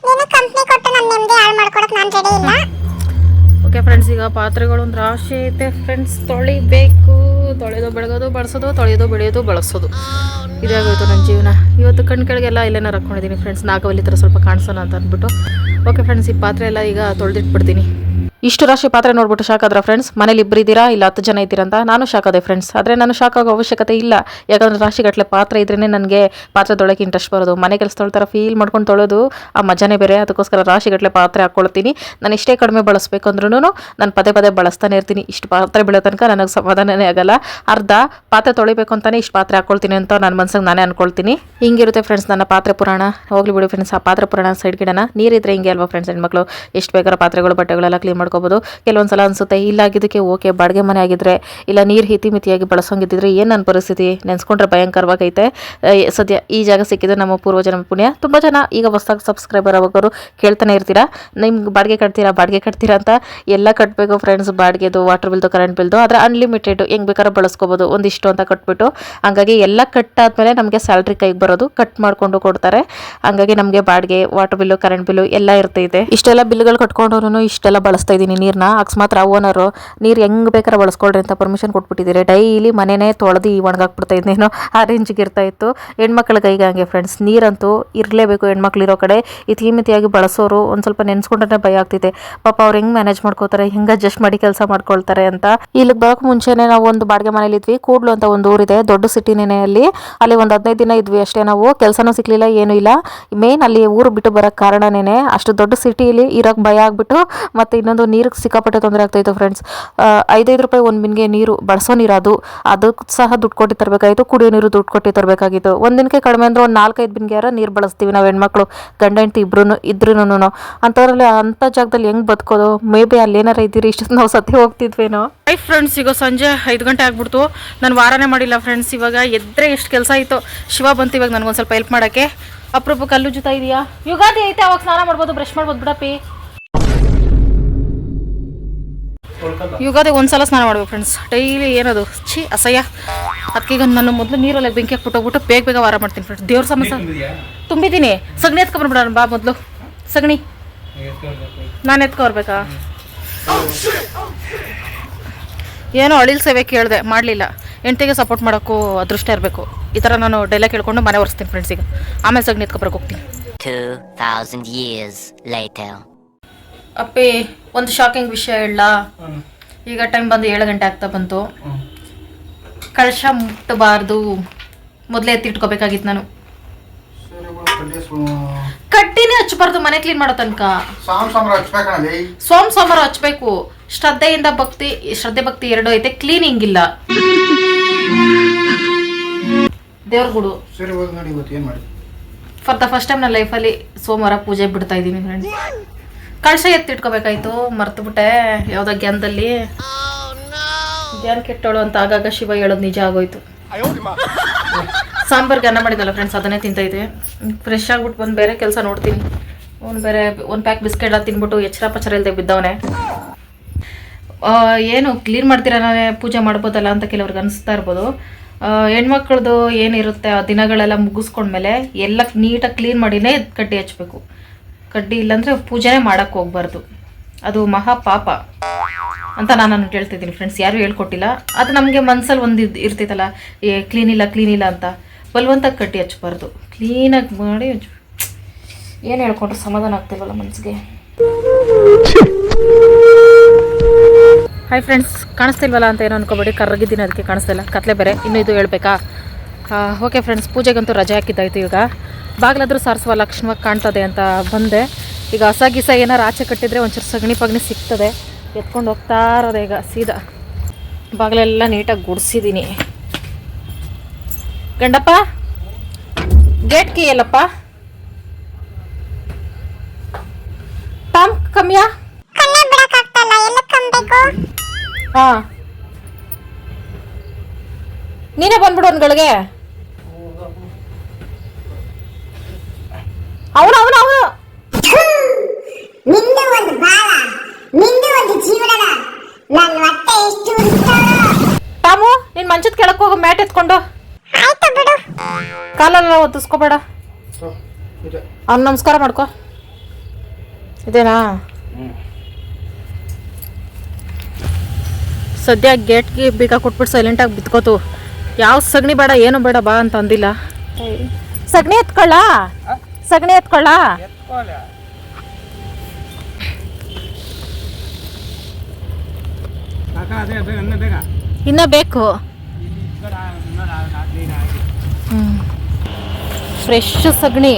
ನೀನು ಕಂಪ್ನಿ ಕೊಟ್ಟು ನನ್ನ ನೆಮ್ಮದಿ ಹಾಳು ಮಾಡ್ಕೊಡಕ್ ನಾನು ರೆಡಿ ಇಲ್ಲ. ಓಕೆ ಫ್ರೆಂಡ್ಸ್ ಈಗ ಪಾತ್ರೆಗಳು ಒಂದು ರಾಶಿ ಐತೆ. ಫ್ರೆಂಡ್ಸ್ ತೊಳಿಬೇಕು. ತೊಳೆದು ಬೆಳಗೋದು, ಬಳಸೋದು, ತೊಳೆಯೋದು, ಬೆಳೆಯೋದು, ಬಳಸೋದು. ಇದೇ ಆಗೋಯ್ತು ನನ್ನ ಜೀವನ. ಇವತ್ತು ಕಣ್ಣು ಕೆಳಗೆಲ್ಲ ಇಲ್ಲೇನಾರು ಹಾಕ್ಕೊಂಡಿದ್ದೀನಿ ಫ್ರೆಂಡ್ಸ್ ನಾಗವಲ್ಲಿ ಥರ ಸ್ವಲ್ಪ ಕಾಣಿಸೋಣ ಅಂತ ಅಂದ್ಬಿಟ್ಟು. ಓಕೆ ಫ್ರೆಂಡ್ಸ್ ಈ ಪಾತ್ರೆ ಎಲ್ಲ ಈಗ ತೊಳೆದಿಟ್ಬಿಡ್ತೀನಿ. ಇಷ್ಟು ರಾಶಿ ಪಾತ್ರೆ ನೋಡ್ಬಿಟ್ಟು ಶಾಕ್ ಆದ್ರ ಫ್ರೆಂಡ್ಸ್ ಮನೇಲಿ ಇಬ್ಬರು ಇದ್ದೀರಾ? ಇಲ್ಲ ಹತ್ತು ಜನ ಇದ್ದೀರಂತ ನಾನು ಶಾಕ್ ಆದೆ ಫ್ರೆಂಡ್ಸ್ ಆದರೆ ನಾನು ಶಾಕ್ ಆಗೋ ಅವಶ್ಯಕತೆ ಇಲ್ಲ. ಯಾಕಂದ್ರೆ ರಾಶಿಗಟ್ಟಲೆ ಪಾತ್ರೆ ಇದ್ರೇ ನನಗೆ ಪಾತ್ರೆ ತೊಳಕ್ಕೆ ಇಂಟ್ರೆಸ್ಟ್ ಬರೋದು. ಮನೆ ಕೆಲಸ ತೊಳ್ತಾರ ಫೀಲ್ ಮಾಡ್ಕೊಂಡು ತೊಳೋದು ಆ ಮಜಾನೇ ಬೇರೆ. ಅದಕ್ಕೋಸ್ಕರ ರಾಶಿಗಟ್ಟಲೆ ಪಾತ್ರೆ ಹಾಕ್ಕೊಳ್ತೀನಿ ನಾನು ಇಷ್ಟೇ ಕಡಿಮೆ ಬಳಸಬೇಕು ಅಂದ್ರೂ ನಾನು ಪದೇ ಪದೇ ಬಳಸ್ತಾನೆ ಇರ್ತೀನಿ. ಇಷ್ಟು ಪಾತ್ರೆ ಬೀಳೋ ತನಕ ನನಗೆ ಸಮಾಧಾನನೇ ಆಗಲ್ಲ. ಅರ್ಧ, ಪಾತ್ರೆ ತೊಳಿಬೇಕು ಅಂತಲೇ ಇಷ್ಟು ಪಾತ್ರೆ ಹಾಕ್ಕೊಳ್ತೀನಿ ಅಂತ ನನ್ನ ಮನ್ಸಿಗೆ ನಾನೇ ಅನ್ಕೊಳ್ತೀನಿ. ಹಿಂಗಿರುತ್ತೆ ಫ್ರೆಂಡ್ಸ್ ನನ್ನ ಪಾತ್ರೆ ಪುರಾಣ. ಹೋಗ್ಲಿ ಬಿಡಿ ಫ್ರೆಂಡ್ಸ್ ಆ ಪಾತ್ರೆ ಪುರಾಣ ಸೈಡ್ ಗಿಡನ. ನೀರಿದ್ರೆ ಹಿಂಗೆ ಅಲ್ವಾ ಫ್ರೆಂಡ್ಸ್ ಹೆಣ್ಮಕ್ಳು? ಎಷ್ಟು ಬೇಕಾದ್ರೆ ಪಾತ್ರೆಗಳು, ಬಟ್ಟೆಗಳೆಲ್ಲ ಕ್ಲೀನ್ ಮಾಡ್ಕೋಬೋದು ಕೆಲವೊಂದ್ಸಲ ಅನ್ಸುತ್ತೆ, ಇಲ್ಲ, ಆಗಿದ್ದಕ್ಕೆ ಓಕೆ, ಬಾಡಿಗೆ ಮನೆ ಆಗಿದ್ರೆ, ಇಲ್ಲ, ನೀರು ಹಿತಿಮಿತಿಯಾಗಿ ಬಳಸೋಂಗಿದ್ದಿದ್ರೆ ಏನು ನನ್ನ ಪರಿಸ್ಥಿತಿ? ನೆನೆಸ್ಕೊಂಡ್ರೆ ಭಯಂಕರವಾಗೈತೆ. ಸದ್ಯ ಈ ಜಾಗ ಸಿಕ್ಕಿದ್ರೆ ನಮ್ಮ ಪೂರ್ವಜನ ಪುಣ್ಯ. ತುಂಬ ಜನ ಈಗ ಹೊಸದಾಗಿ ಸಬ್ಸ್ಕ್ರೈಬರ್ ಆಗೋರು ಕೇಳ್ತಾನೆ ಇರ್ತೀರಾ? ನಿಮ್ಗೆ ಬಾಡಿಗೆ ಕಟ್ತೀರಾ? ಬಾಡಿಗೆ ಕಟ್ತೀರಾ ಅಂತ ಎಲ್ಲ ಕಟ್ಟಬೇಕು ಫ್ರೆಂಡ್ಸ್ ಬಾಡಿಗೆದು ವಾಟರ್ ಬಿಲ್ದು ಕರೆಂಟ್ ಬಿಲ್ದು ಆದರೆ ಅನ್ಲಿಮಿಟೆಡ್ ಹೆಂಗೆ ಬೇಕಾದ್ರೆ ಬಳಸ್ಕೋಬೋದು. ಒಂದಿಷ್ಟು ಅಂತ ಕಟ್ಬಿಟ್ಟು. ಹಂಗಾಗಿ ಎಲ್ಲ ಕಟ್ಟಾದ್ಮೇಲೆ ನಮಗೆ ಸ್ಯಾಲ್ರಿ ಕೈಗೆ ಬರೋದು. ಕಟ್ ಮಾಡಿಕೊಂಡು ಕೊಡ್ತಾರೆ. ಹಂಗಾಗಿ ನಮಗೆ ಬಾಡಿಗೆ ವಾಟರ್ ಬಿಲ್ಲು ಕರೆಂಟ್ ಬಿಲ್ಲು ಎಲ್ಲ ಇರ್ತೈತೆ. ಇಷ್ಟೆಲ್ಲ ಬಿಲ್ಗಳು ಕಟ್ಕೊಂಡ್ರು ಇಷ್ಟೆಲ್ಲ ಬಳಸ್ತಾ ಇದ್ದೀನಿ ನೀರನ್ನ ಅಕಸ್ಮಾತ್ ಓನರು ನೀರು ಹೆಂಗೆ ಬೇಕಾದ್ರೆ ಬಳಸ್ಕೊಳ್ರಿ ಅಂತ ಪರ್ಮಿಷನ್ ಕೊಟ್ಬಿಟ್ಟಿದ್ದೀರಿ. ಡೈಲಿ ಮನೆನೇ ತೊಳೆದು ಒಣಗಾಕ್ಬಿಡ್ತಾ ಇದ್ದೇನೋ [LAUGHS] ಆ ರೇಂಜಿಗೆ ಇರ್ತಾ ಇತ್ತು. ಹೆಣ್ಮಕ್ಳಿಗೆ ಈಗ ಹಂಗೆ ಫ್ರೆಂಡ್ಸ್ ನೀರಂತೂ ಇರಲೇಬೇಕು ಹೆಣ್ಮಕ್ಳು ಇರೋ ಕಡೆ. ಇತಿಮಿತಿಯಾಗಿ ಬಳಸೋರು ಒಂದು ಸ್ವಲ್ಪ ನೆನ್ಸ್ಕೊಂಡ್ರೆ ಭಯ ಆಗ್ತಿದೆ. ಪಾಪ ಅವ್ರು ಹೆಂಗೆ ಮ್ಯಾನೇಜ್ ಮಾಡ್ಕೋತಾರೆ, ಹೆಂಗೆ ಅಡ್ಜಸ್ಟ್ ಮಾಡಿ ಕೆಲಸ ಮಾಡ್ಕೊಳ್ತಾರೆ ಅಂತ. ಇಲ್ಲಿಗೆ ಬರೋಕೆ ಮುಂಚೆನೇ ನಾವು ಒಂದು ಬಾಡಿಗೆ ಮನೇಲಿ ಇದ್ವಿ. ಕೂಡ್ಲು ಅಂತ ಒಂದು ಊರಿದೆ, ದೊಡ್ಡ ಸಿಟಿನೇ ಅಲ್ಲಿ ಅಲ್ಲಿ ಒಂದು ಹದಿನೈದು ದಿನ ಇದ್ವಿ ಅಷ್ಟೇ ನಾವು. ಕೆಲಸನೂ ಸಿಗ್ಲಿಲ್ಲ, ಏನೂ ಇಲ್ಲ. ಮೇನ್ ಅಲ್ಲಿ ಊರು ಬಿಟ್ಟು ಬರೋಕ್ಕೆ ಕಾರಣನೇ ಅಷ್ಟು ದೊಡ್ಡ ಸಿಟಿಲಿ ಇರೋಕೆ ಭಯ ಆಗ್ಬಿಟ್ಟು ಮತ್ತೆ ಇನ್ನೊಂದು ನೀರಿಗೆ ಸಿಕ್ಕಾಪಟ್ಟೆ ತೊಂದರೆ ಆಗ್ತಾಯಿತ್ತು ಫ್ರೆಂಡ್ಸ್ ಐದೈದು ರೂಪಾಯಿ ಒಂದು ಬಿನ್ಗೆ ನೀರು ಬಳಸೋ ನೀರು ಅದು ಅದಕ್ಕೆ ಸಹ ದುಡ್ಡು ಕೊಟ್ಟು ತರಬೇಕಾಗಿತ್ತು ಕುಡಿಯೋ ನೀರು ದುಡ್ಡು ಕೊಟ್ಟು ತರಬೇಕಾಗಿತ್ತು. ಒಂದಿನಕ್ಕೆ ಕಡಿಮೆ ಅಂದ್ರೆ ಒಂದು ನಾಲ್ಕೈದು ಬಿನ್ಗೆ ನೀರು ಬಳಸ್ತೀವಿ ನಾವು ಹೆಣ್ಮಕ್ಳು, ಗಂಡ ಹೆಂಡತಿ ಇಬ್ರು ಇದ್ರೂ ಅಂಥದ್ರಲ್ಲಿ ಅಂಥ ಜಾಗದಲ್ಲಿ ಹೆಂಗೆ ಬದುಕೋದು? ಮೇ ಬಿ ಅಲ್ಲಿ ಏನಾರ ಇದ್ದೀರಿ? ಇಷ್ಟು ನಾವು ಸತ್ಯ ಹೋಗ್ತಿದ್ವೇನೋ? ಐ ಫ್ರೆಂಡ್ಸ್ ಈಗ ಸಂಜೆ ಐದು ಗಂಟೆ ಆಗ್ಬಿಡ್ತು. ನಾನು ವಾರನೇ ಮಾಡಿಲ್ಲ ಫ್ರೆಂಡ್ಸ್ ಇವಾಗ ಎದ್ರೆ ಎಷ್ಟು ಕೆಲಸ ಆಯಿತು. ಶಿವ ಬಂತು ಇವಾಗ ನನಗೊಂದು ಸ್ವಲ್ಪ ಹೆಲ್ಪ್ ಮಾಡೋಕ್ಕೆ. ಅಪರೂಪ ಕಲ್ಲು ಜೊತೆ ಇದೆಯಾ? ಯುಗಾದಿ ಐತೆ, ಅವಾಗ ಸ್ನಾನ ಮಾಡ್ಬೋದು ಬ್ರಷ್ ಮಾಡ್ಬೋದು ಬಿಡಪ್ಪಿ. ಯುಗಾದಿ ಒಂದ್ಸಲ ಸ್ನಾನ ಮಾಡ್ಬೇಕು ಫ್ರೆಂಡ್ಸ್ ಡೈಲಿ ಏನದು? ಛೀ ಅಸಹ್ಯ. ಅದಕ್ಕೀಗ ನಾನು ಮೊದಲು ನೀರಲ್ಲಿ ಬೆಂಕಿ ಹಾಕ್ಬಿಟ್ಟು ಬೇಗ ಬೇಗ ವಾರ ಮಾಡ್ತೀನಿ ಫ್ರೆಂಡ್ಸ್ ದೇವ್ರ ಸಮಸ್ಯೆ. ತುಂಬಿದ್ದೀನಿ. ಸಗಣಿ ಎತ್ಕೊಂಡ್ಬಿಡೋಣ ಬಾ ಮೊದಲು. ಸಗಣಿ. ನಾನು ಎತ್ಕೊರ್ಬೇಕಾ ಏನೋ ಅಳಿಲ್ ಸೇವೆ ಕೇಳಿದೆ ಮಾಡಲಿಲ್ಲ. ಹೆಂಡ್ತಿಗೆ ಸಪೋರ್ಟ್ ಮಾಡೋಕ್ಕೂ ಅದೃಷ್ಟ ಇರಬೇಕು. ಈ ಥರ ನಾನು ಡೈಲಾಗ್ ಕೇಳ್ಕೊಂಡು ಮನೆ ಒರೆಸ್ತೀನಿ ಫ್ರೆಂಡ್ಸಿಗೆ ಆಮೇಲೆ ಸಗಣಿ ಎತ್ಕೊಬರಕ್ಕೆ ಹೋಗ್ತೀನಿ. 2,000 years later. ಅಪ್ಪಿ ಒಂದು ಶಾಕಿಂಗ್ ವಿಷಯ ಇಲ್ಲ ಈಗ ಟೈಮ್ ಬಂದು ಏಳು ಗಂಟೆ ಆಗ್ತಾ ಬಂತು. ಕಳಶ ಮುಟ್ಟಬಾರ್ದು. ಮೊದಲೇ ಎತ್ತಿಟ್ಕೋಬೇಕಾಗಿತ್ತು ನಾನು. ಕಟ್ಟಿನೇ ಹಚ್ಚಬಾರ್ದು ಮನೆ ಕ್ಲೀನ್ ಮಾಡೋ ತನಕ. ಸೋಮ ಸೋಮವಾರ ಹಚ್ಬೇಕು ಶ್ರದ್ಧೆಯಿಂದ ಭಕ್ತಿ ಶ್ರದ್ಧೆ ಭಕ್ತಿ ಎರಡು ಐತೆ ಕ್ಲೀನಿಂಗ್ ಇಲ್ಲ. ದೇವ್ರ ಗುಡು. ಫಾರ್ ದ ಫಸ್ಟ್ ಟೈಮ್ ನನ್ನ ಲೈಫಲ್ಲಿ ಸೋಮವಾರ ಪೂಜೆ ಬಿಡ್ತಾ ಇದ್ದೀನಿ ಫ್ರೆಂಡ್ಸ್ ಕಳಶ ಎತ್ತಿಟ್ಕೋಬೇಕಾಯ್ತು ಮರ್ತು ಬಿಟ್ಟೆ ಯಾವುದೋ ಗ್ಯಾನ್ದಲ್ಲಿ ಗ್ಯಾನ್ ಕೆಟ್ಟೋಳು ಅಂತ ಆಗಾಗ ಶಿವ ಹೇಳೋದು ನಿಜ ಆಗೋಯ್ತು. ಸಾಂಬಾರ್ ಅನ್ನ ಮಾಡಿದಲ್ಲ ಫ್ರೆಂಡ್ಸ್ ಅದನ್ನೇ ತಿಂತೈತೆ ಫ್ರೆಶ್ ಆಗ್ಬಿಟ್ಟು ಬಂದು ಬೇರೆ ಕೆಲಸ ನೋಡ್ತೀನಿ. ಒಂದು ಬೇರೆ, ಒಂದು ಪ್ಯಾಕ್ ಬಿಸ್ಕೆಟ್ ಎಲ್ಲ ತಿನ್ಬಿಟ್ಟು ಎಚ್ಚರ ಪಚ್ಚರ ಇಲ್ಲದೆ ಬಿದ್ದವನೆ. ಏನು ಕ್ಲೀನ್ ಮಾಡ್ತೀರ ನಾನೇ ಪೂಜೆ ಮಾಡ್ಬೋದಲ್ಲ ಅಂತ ಕೆಲವ್ರಿಗೆ ಅನಿಸ್ತಾ ಇರ್ಬೋದು. ಹೆಣ್ಮಕ್ಳದ್ದು ಏನಿರುತ್ತೆ ಆ ದಿನಗಳೆಲ್ಲ ಮುಗಿಸ್ಕೊಂಡ್ಮೇಲೆ ಎಲ್ಲ ನೀಟಾಗಿ ಕ್ಲೀನ್ ಮಾಡಿನೇ ಕಟ್ಟಿ ಹಚ್ಬೇಕು. ಕಡ್ಡಿ ಇಲ್ಲಾಂದರೆ ಪೂಜೆನೇ ಮಾಡೋಕ್ಕೆ ಹೋಗ್ಬಾರ್ದು. ಅದು ಮಹಾ ಪಾಪ ಅಂತ ನಾನು ಹೇಳ್ತಿದ್ದೀನಿ ಫ್ರೆಂಡ್ಸ್ ಯಾರು ಹೇಳ್ಕೊಟ್ಟಿಲ್ಲ. ಅದು ನಮಗೆ ಮನ್ಸಲ್ಲಿ ಒಂದು ಇರ್ತಿತ್ತಲ್ಲ ಏ ಕ್ಲೀನ್ ಇಲ್ಲ ಕ್ಲೀನ್ ಇಲ್ಲ ಅಂತ. ಬಲವಂತಾಗಿ ಕಟ್ಟಿ ಹಚ್ಬಾರ್ದು ಕ್ಲೀನಾಗಿ ಮಾಡಿ ಏನು ಹೇಳ್ಕೊಂಡ್ರೆ ಸಮಾಧಾನ ಆಗ್ತಿಲ್ವಲ್ಲ ಮನಸ್ಸಿಗೆ ಹಾಯ್ ಫ್ರೆಂಡ್ಸ್ ಕಾಣಿಸ್ತಿಲ್ವಲ್ಲ ಅಂತ ಏನೋ ಅನ್ಕೋಬೇಡಿ. ಕರ್ರಗಿದ್ದೀನಿ ಅದಕ್ಕೆ ಕಾಣಿಸ್ತಿಲ್ಲ ಕತ್ಲೆ ಬೇರೆ. ಇನ್ನೂ ಇದು ಹೇಳ್ಬೇಕಾ? ಓಕೆ ಫ್ರೆಂಡ್ಸ್ ಪೂಜೆಗಂತೂ ರಜೆ ಹಾಕಿದ್ದಾಯ್ತು ಈಗ. ಬಾಗ್ಲಾದ್ರೂ ಸಾರಿಸುವ ಲಕ್ಷಣವಾಗಿ ಕಾಣ್ತದೆ ಅಂತ ಬಂದೆ. ಈಗ ಹಸ ಗಿಸ ಏನಾರು ಆಚೆ ಕಟ್ಟಿದ್ರೆ ಒಂಚೂರು ಸಗಣಿ ಪಗಣಿ ಸಿಗ್ತದೆ. ಎತ್ಕೊಂಡು ಹೋಗ್ತಾ ಇರೋದು ಈಗ ಸೀದಾ. ಬಾಗಿಲೆಲ್ಲ ನೀಟಾಗಿ ಗುಡಿಸಿದ್ದೀನಿ ಗಂಡಪ್ಪ ಗೇಟ್ ಕೀ ಎಲ್ಲಪ್ಪ? ಟಾಮ್ ಕಮ್ಮಿಯ ಹಾ. ನೀನೇ ಬಂದ್ಬಿಡು ಒಂದ್ಗಳಿಗೆ. ಅವನು ಅವನು ಅವನು. ನಿಂದು ಒಂದು ಬಾಳ ನಿಂದು ಒಂದು ಜೀವನ ನನ್ನ ಹೊಟ್ಟೆ ಎಷ್ಟು ತಾಮು ನಿನ್ ಮಂಚದ ಕೆಳಕ್ ಹೋಗೋ ಮ್ಯಾಟ್ ಎತ್ಕೊಂಡು. ಆಯ್ತು ಬಿಡು. ಕಾಲೆಲ್ಲ ಒತ್ತಿಸ್ಕೋಬೇಡ. ಅವ್ನು ನಮಸ್ಕಾರ ಮಾಡ್ಕೋ. ಇದೇನಾ? ಸದ್ಯ ಗೇಟ್ಗೆ ಬೀಗ ಕೊಟ್ಬಿಟ್ಟು ಸೈಲೆಂಟಾಗಿ ಬಿತ್ಕೋತು. ಯಾವ ಸಗಣಿ ಬೇಡ ಏನು ಬೇಡ ಬಾ ಅಂತ ಅಂದಿಲ್ಲ ಸಗಣಿ ಎತ್ಕೊಳ್ಳ? ಸಗಣಿ ಎತ್ಕೊಳ್ಳ ಇನ್ನ ಬೇಕು. ಫ್ರೆಶ್ ಸಗಣಿ.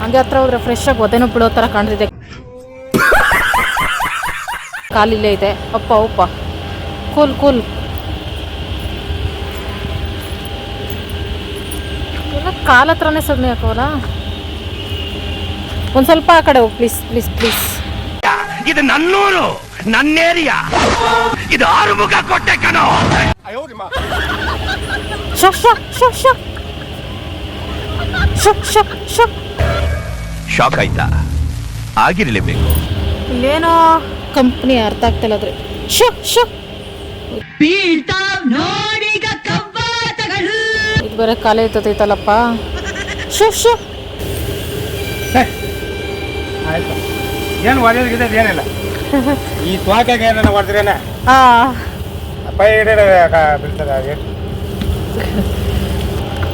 ಹಂಗೆ ಹತ್ರ ಹೋದ್ರೆ ಫ್ರೆಶ್ ಆಗಿ ಒದೆನೂ ಬಿಡೋ ಥರ ಕಾಣ್ತಿದೆ. ಕಾಲಿಲ್ಲೇ ಇದೆ. ಅಪ್ಪ ಉಪ್ಪ ಕೂಲ್ ಕೂಲ್. ಕಾಲ ಹತ್ರನೇ ಸಗಣಿ ಹಾಕೋಲ್ಲ ಒಂದು ಸ್ವಲ್ಪ ಆ ಕಡೆ ಹೋಗಿ ಪ್ಲೀಸ್ ಪ್ಲೀಸ್ ಪ್ಲೀಸ್ ಇದು ನನ್ನೂರು ನನ್ನೇರಿಯಾ ಇದು ಆರು ಮುಖ ಕೊಟ್ಟೆ ಕಣೋ. ಶಾಕ್ ಆಯ್ತಾ? ಆಗಿರಲೇಬೇಕು. ಇಲ್ಲೇನೋ ಕಂಪ್ನಿ ಅರ್ಥ ಆಗ್ತಿಲ್ಲ ಅದ್ರೆ ಇದು ಬರೋ ಕಾಲೇ ಐತೈತಲ್ಲಪ್ಪ ಶಕ್ ಶು ಆಯ್ತು. ಏನು ಒದೇದು ಏನಿಲ್ಲ. [LAUGHS] ಈ ತ್ವಾಕಾಗ ಏನಾರ ಹೊಡೆದ್ರೇನ ಆ. ಪೈ ಹಿಡಿದ ಬೀಳ್ತದ ಏನು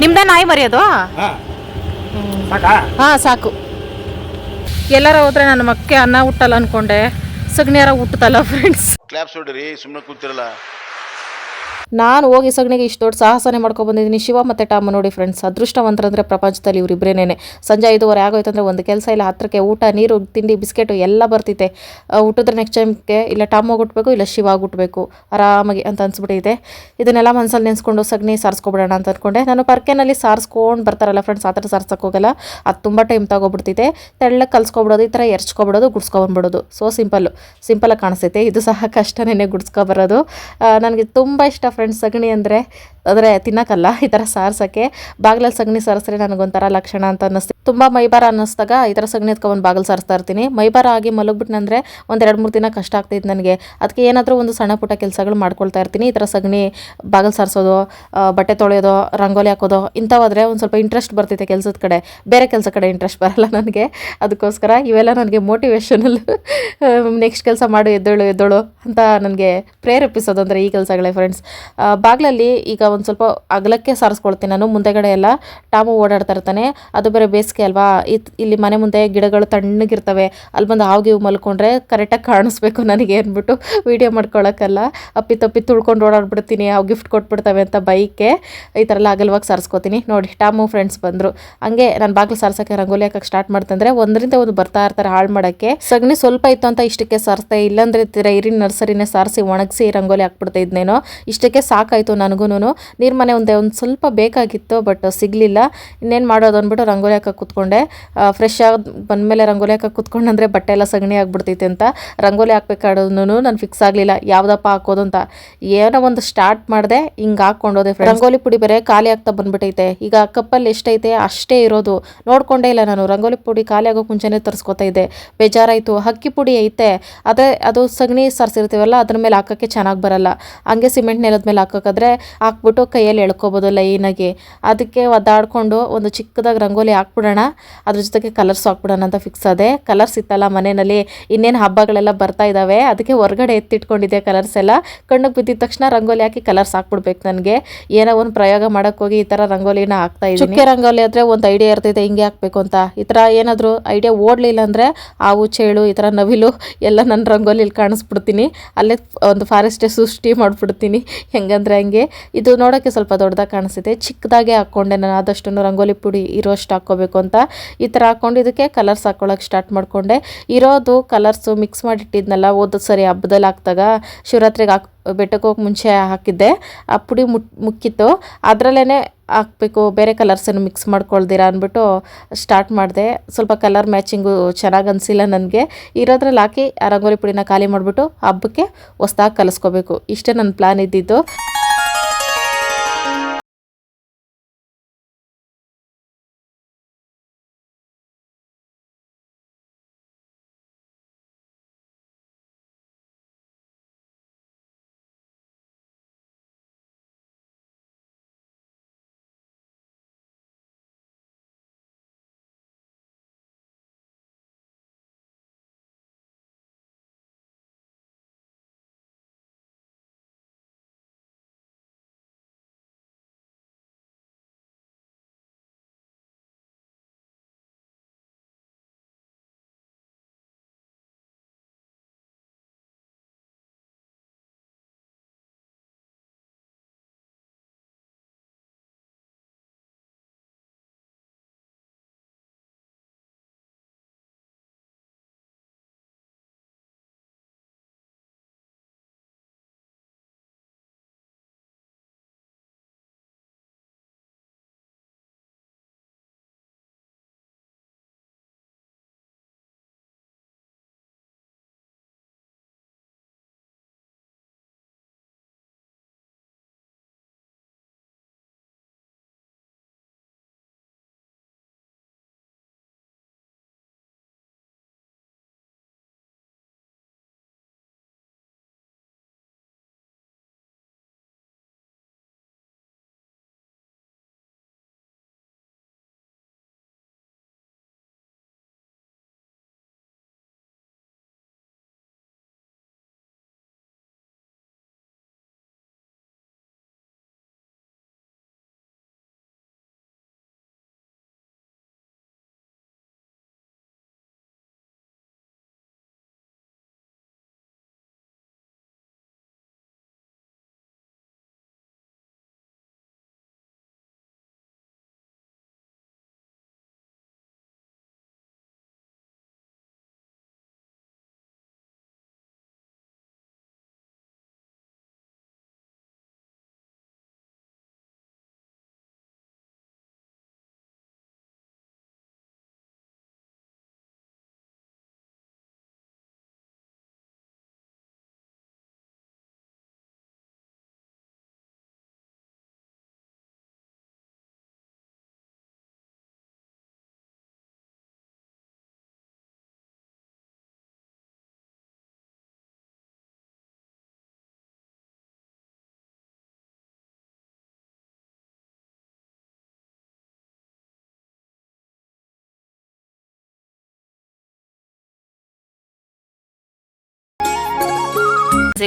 ನಿಮ್ದ ನಾಯಿ ಮರಿಯೋದು? ಹಾಂ. ಸಾಕಾ? ಹಾ ಸಾಕು. ಎಲ್ಲಾರ ಹೋದ್ರೆ ನನ್ನ ಮಕ್ಕೆ ಅನ್ನ ಹುಟ್ಟಲ್ಲ ಅನ್ಕೊಂಡೆ. ಸಗಣಿಯಾರ ಹುಟ್ಟುತ್ತಲ್ಲ ಫ್ರೆಂಡ್ಸ್ ಕ್ಲಾಪ್ಸ್ ಹೊಡ್ರಿ ಸುಮ್ಮನೆ ಕೂತಿರಲ್ಲ. ನಾನು ಹೋಗಿ ಸಗಣಿಗೆ ಇಷ್ಟು ದೊಡ್ಡ ಸಾಹಸನೆ ಮಾಡ್ಕೊಂಡು ಬಂದಿದ್ದೀನಿ. ಶಿವ ಮತ್ತು ಟಾಮ್ ನೋಡಿ ಫ್ರೆಂಡ್ಸ್ ಅದೃಷ್ಟವಂತರಂದರೆ ಪ್ರಪಂಚದಲ್ಲಿ ಇವರಿಬ್ಬರೇನೇ ಸಂಜೆ ಐದುವರೆ ಆಗೋಯ್ತಂದ್ರೆ ಒಂದು ಕೆಲಸ ಇಲ್ಲ, ಹತ್ರಕ್ಕೆ ಊಟ, ನೀರು, ತಿಂಡಿ, ಬಿಸ್ಕೆಟು ಎಲ್ಲ ಬರ್ತೈತೆ ಹುಟ್ಟಿದ್ರೆ ನೆಕ್ಸ್ಟ್ ಟೈಮ್ಗೆ ಇಲ್ಲ ಟಾಮ್ ಹುಟ್ಟಬೇಕು ಇಲ್ಲ ಶಿವ ಹುಟ್ಟಬೇಕು ಆರಾಮಾಗಿ ಅಂತ ಅನ್ಸ್ಬಿಟ್ಟಿದೆ. ಇದನ್ನೆಲ್ಲ ಮನಸ್ಸಲ್ಲಿ ನೆನೆಸ್ಕೊಂಡು ಸಗಣಿ ಸಾರಿಸ್ಕೊಬಿಡೋಣ ಅಂತ ಅಂದ್ಕೊಂಡೆ ನಾನು ಪರ್ಕೆನಲ್ಲಿ ಸಾರಿಸ್ಕೊಂಡು ಬರ್ತಾರಲ್ಲ ಫ್ರೆಂಡ್ಸ್ ಆ ಥರ ಸಾರ್ಸಕ್ಕೆ ಹೋಗಲ್ಲ. ಅದು ತುಂಬ ಟೈಮ್ ತಗೊಬಿಡ್ತಿದೆ ತೆಳ್ಳಗೆ ಕಲ್ಸ್ಕೊಬಿಡೋದು, ಈ ಥರ ಎರ್ಚ್ಕೊಬಿಡೋದು, ಗುಡ್ಸ್ಕೊಬಂದ್ಬಿಡೋದು. ಸೊ ಸಿಂಪಲ್ಲು ಸಿಂಪಲಾಗಿ ಕಾಣಿಸ್ತೈತೆ. ಇದು ಸಹ ಕಷ್ಟನೇ ಗುಡ್ಸ್ಕೊಬರೋದು. ನನಗೆ ತುಂಬ ಇಷ್ಟ ಫ್ರೆಂಡ್ಸ್ ಸಗಣಿ ಅಂದರೆ ಅಂದರೆ ತಿನ್ನೋಕ್ಕಲ್ಲ, ಈ ಥರ ಸಾರ್ಸೋಕ್ಕೆ. ಬಾಗಿಲಲ್ಲಿ ಸಗಣಿ ಸಾರಿಸ್ರೆ ನನಗೊಂಥರ ಲಕ್ಷಣ ಅಂತ ಅನ್ನಿಸ್ತು ತುಂಬ ಮೈಬಾರ ಅನ್ನಿಸ್ದಾಗ ಈ ಥರ ಸಗಣಿ ಎತ್ಕೊಂಡು ಬಾಗಿಲು ಸಾರಿಸ್ತಾ ಇರ್ತೀನಿ. ಮೈಬಾರ ಆಗಿ ಮಲಗ್ಬಿಟ್ನಂದರೆ ಒಂದು ಎರಡು ಮೂರು ದಿನ ಕಷ್ಟ ಆಗ್ತೈತೆ ನನಗೆ. ಅದಕ್ಕೆ ಏನಾದರೂ ಒಂದು ಸಣ್ಣ ಪುಟ್ಟ ಕೆಲಸಗಳು ಮಾಡ್ಕೊಳ್ತಾ ಇರ್ತೀನಿ. ಈ ಥರ ಸಗಣಿ ಬಾಗಿಲು ಸಾರಿಸೋದು ಬಟ್ಟೆ ತೊಳೆಯೋದು, ರಂಗೋಲಿ ಹಾಕೋದು ಇಂಥವಾದರೆ ಒಂದು ಸ್ವಲ್ಪ ಇಂಟ್ರೆಸ್ಟ್ ಬರ್ತೈತೆ ಕೆಲಸದ ಕಡೆ. ಬೇರೆ ಕೆಲಸ ಕಡೆ ಇಂಟ್ರೆಸ್ಟ್ ಬರಲ್ಲ ನನಗೆ. ಅದಕ್ಕೋಸ್ಕರ ಇವೆಲ್ಲ ನನಗೆ ಮೋಟಿವೇಷನಲ್ ನೆಕ್ಸ್ಟ್ ಕೆಲಸ ಮಾಡು, ಎದ್ದೇಳು ಎದ್ದೇಳು ಅಂತ ನನಗೆ ಪ್ರೇರೇಪಿಸೋದು ಅಂದರೆ ಈ ಕೆಲಸಗಳೇ ಫ್ರೆಂಡ್ಸ್ ಬಾಗಿಲಲ್ಲಿ ಈಗ ಒಂದು ಸ್ವಲ್ಪ ಅಗಲಕ್ಕೆ ಸಾರಿಸ್ಕೊಳ್ತೀನಿ ನಾನು. ಮುಂದೆಗಡೆ ಎಲ್ಲ ಟಾಮು ಓಡಾಡ್ತಾ ಇರ್ತಾನೆ. ಅದು ಬೇರೆ ಬೇಸಿಗೆ ಅಲ್ವಾ? ಇತ್ ಇಲ್ಲಿ ಮನೆ ಮುಂದೆ ಗಿಡಗಳು ತಣ್ಣಗಿರ್ತವೆ. ಅಲ್ಲಿ ಬಂದು ಹಾವು ಮಲ್ಕೊಂಡ್ರೆ ಕರೆಕ್ಟಾಗಿ ಕಾಣಿಸ್ಬೇಕು ನನಗೆ ಅಂದ್ಬಿಟ್ಟು ವೀಡಿಯೋ ಮಾಡ್ಕೊಳ್ಳೋಕ್ಕಲ್ಲ ಅಪ್ಪಿ ತಪ್ಪಿ ತುಳ್ಕೊಂಡು ಓಡಾಡ್ಬಿಡ್ತೀನಿ ಅವು ಗಿಫ್ಟ್ ಕೊಟ್ಬಿಡ್ತವೆ ಅಂತ ಬೈಕೆ ಈ ಥರ ಎಲ್ಲ ಅಗಲ್ವಾಗಿ ಸಾರಿಸ್ಕೋತೀನಿ. ನೋಡಿ, ಟಾಮು ಫ್ರೆಂಡ್ಸ್ ಬಂದರು. ಹಂಗೆ ನಾನು ಬಾಗಿಲು ಸಾರ್ಸೋಕ್ಕೆ ರಂಗೋಲಿ ಹಾಕಕ್ಕೆ ಸ್ಟಾರ್ಟ್ ಮಾಡ್ತಂದ್ರೆ ಒಂದರಿಂದ ಒಂದು ಬರ್ತಾ ಇರ್ತಾರೆ ಹಾಳು ಮಾಡೋಕ್ಕೆ. ಸಗಣಿ ಸ್ವಲ್ಪ ಇತ್ತು ಅಂತ ಇಷ್ಟಕ್ಕೆ ಸಾರಿಸ್ದೆ, ಇಲ್ಲಾಂದ್ರೆ ಇರಿನ ನರ್ಸರಿನೇ ಸಾರಿಸಿ ಒಣಗಿಸಿ ರಂಗೋಲಿ ಹಾಕ್ಬಿಡ್ತಾ ಇದ್ನೇನೋ. ಇಷ್ಟಕ್ಕೆ ಸಾಕಾಯಿತು ನನಗೂ ನೀರು ಮನೆ ಒಂದೇ ಒಂದು ಸ್ವಲ್ಪ ಬೇಕಾಗಿತ್ತು, ಬಟ್ ಸಿಗಲಿಲ್ಲ. ಇನ್ನೇನು ಮಾಡೋದು ಅಂದ್ಬಿಟ್ಟು ರಂಗೋಲಿ ಹಾಕಕ್ಕೆ ಕೂತ್ಕೊಂಡೆ. ಫ್ರೆಶ್ ಆಗಿ ಬಂದಮೇಲೆ ರಂಗೋಲಿ ಹಾಕಕ್ಕೆ ಕೂತ್ಕೊಂಡಂದರೆ ಬಟ್ಟೆ ಎಲ್ಲ ಸಗಣಿ ಆಗಿಬಿಡ್ತೈತೆ ಅಂತ ರಂಗೋಲಿ ಹಾಕ್ಬೇಕಾಡೋದನ್ನು ನಾನು ಫಿಕ್ಸ್ ಆಗಲಿಲ್ಲ. ಯಾವುದಪ್ಪ ಹಾಕೋದು ಅಂತ. ಏನೋ ಒಂದು ಸ್ಟಾರ್ಟ್ ಮಾಡಿದೆ, ಹಿಂಗೆ ಹಾಕ್ಕೊಂಡೋದೆ ರಂಗೋಲಿ ಪುಡಿ ಬೇರೆ ಖಾಲಿ ಆಗ್ತಾ ಬಂದ್ಬಿಟ್ಟೈತೆ ಈಗ ಕಪ್ಪಲ್ಲಿ ಎಷ್ಟೈತೆ ಅಷ್ಟೇ ಇರೋದು. ನೋಡ್ಕೊಂಡೇ ಇಲ್ಲ ನಾನು. ರಂಗೋಲಿ ಪುಡಿ ಖಾಲಿ ಆಗೋ ಮುಂಚೆನೇ ತರಿಸ್ಕೊತಾ ಇದ್ದೆ. ಬೇಜಾರಾಯಿತು. ಅಕ್ಕಿ ಪುಡಿ ಐತೆ. ಅದೇ, ಅದು ಸಗಣಿ ಸರ್ಸಿರ್ತೀವಲ್ಲ, ಅದ್ರ ಮೇಲೆ ಹಾಕೋಕ್ಕೆ ಚೆನ್ನಾಗಿ ಬರಲ್ಲ. ಹಂಗೆ ಸಿಮೆಂಟ್ ನೆಲದ ಮೇಲೆ ಹಾಕೋಕ್ಕಾದ್ರೆ ಹಾಕ್ಬಿಟ್ಟು ಕೈಯಲ್ಲಿ ಎಳ್ಕೊಬೋದು ಲೈನಾಗಿ. ಅದಕ್ಕೆ ಒದ್ದಾಡ್ಕೊಂಡು ಒಂದು ಚಿಕ್ಕದಾಗಿ ರಂಗೋಲಿ ಹಾಕ್ಬಿಡೋಣ ಅದ್ರ ಜೊತೆಗೆ ಕಲರ್ಸ್ ಹಾಕ್ಬಿಡೋಣ ಅಂತ ಫಿಕ್ಸ್ ಆದೆ. ಕಲರ್ಸ್ ಇತ್ತಲ್ಲ ಮನೆಯಲ್ಲಿ, ಇನ್ನೇನು ಹಬ್ಬಗಳೆಲ್ಲ ಬರ್ತಾ ಇದ್ದಾವೆ ಅದಕ್ಕೆ ಹೊರಗಡೆ ಎತ್ತಿಟ್ಕೊಂಡಿದ್ದೆ ಕಲರ್ಸ್ ಎಲ್ಲ. ಕಣ್ಣಿಗೆ ಬಿದ್ದಿದ ತಕ್ಷಣ ರಂಗೋಲಿ ಹಾಕಿ ಕಲರ್ಸ್ ಹಾಕ್ಬಿಡ್ಬೇಕು ನನಗೆ. ಏನೋ ಒಂದು ಪ್ರಯೋಗ ಹೋಗಿ ಈ ಥರ ರಂಗೋಲಿನ ಹಾಕ್ತಾ ಇದ್ದೀನಿ ಚುಕ್ಕೆ ರಂಗೋಲಿ ಆದರೆ ಒಂದು ಐಡಿಯಾ ಇರ್ತೈತೆ, ಹಿಂಗೆ ಹಾಕ್ಬೇಕು ಅಂತ. ಈ ಥರ ಏನಾದರೂ ಐಡಿಯಾ ಓಡಲಿಲ್ಲ ಅಂದರೆ ಹಾವು ಚೇಳು, ಈ ಥರ ನವಿಲು ಎಲ್ಲ ನನ್ನ ರಂಗೋಲಿಲಿ ಕಾಣಿಸ್ಬಿಡ್ತೀನಿ. ಅಲ್ಲೇ ಒಂದು ಫಾರೆಸ್ಟೇ ಸೃಷ್ಟಿ ಮಾಡಿಬಿಡ್ತೀನಿ. ಹೆಂಗಂದ್ರೆ ಹಂಗೆ. ಇದು ನೋಡೋಕ್ಕೆ ಸ್ವಲ್ಪ ದೊಡ್ಡದಾಗಿ ಕಾಣಿಸುತ್ತೆ ಚಿಕ್ಕದಾಗೆ ಹಾಕ್ಕೊಂಡೆ ನಾನು ಆದಷ್ಟು ರಂಗೋಲಿ ಪುಡಿ ಇರೋಷ್ಟು ಹಾಕ್ಕೋಬೇಕು ಅಂತ ಈ ಥರ ಹಾಕ್ಕೊಂಡು ಇದಕ್ಕೆ ಕಲರ್ಸ್ ಹಾಕ್ಕೊಳ್ಳೋಕೆ ಸ್ಟಾರ್ಟ್ ಮಾಡಿಕೊಂಡೆ. ಇರೋದು ಕಲರ್ಸು ಮಿಕ್ಸ್ ಮಾಡಿಟ್ಟಿದ್ನಲ್ಲ ಓದೋದು ಸರಿ ಹಬ್ಬದಲ್ಲಿ ಹಾಕ್ದಾಗ ಶಿವರಾತ್ರಿಗೆ ಹಾಕ್, ಬೆಟ್ಟಕ್ಕೆ ಹೋಗಿ ಮುಂಚೆ ಹಾಕಿದ್ದೆ. ಆ ಪುಡಿ ಮುಟ್, ಮುಕ್ಕಿತ್ತು. ಅದರಲ್ಲೇ ಹಾಕಬೇಕು, ಬೇರೆ ಕಲರ್ಸನ್ನು ಮಿಕ್ಸ್ ಮಾಡ್ಕೊಳ್ದಿರ ಅಂದ್ಬಿಟ್ಟು ಸ್ಟಾರ್ಟ್ ಮಾಡಿದೆ. ಸ್ವಲ್ಪ ಕಲರ್ ಮ್ಯಾಚಿಂಗು ಚೆನ್ನಾಗಿ ಅನಿಸಿಲ್ಲ ನನಗೆ. ಇರೋದ್ರಲ್ಲಿ ಹಾಕಿ ರಂಗೋಲಿ ಪುಡಿನ ಖಾಲಿ ಮಾಡಿಬಿಟ್ಟು ಹಬ್ಬಕ್ಕೆ ಹೊಸ್ದಾಗಿ ಕಲಿಸ್ಕೋಬೇಕು. ಇಷ್ಟೇ ನನ್ನ ಪ್ಲ್ಯಾನ್ ಇದ್ದಿದ್ದು.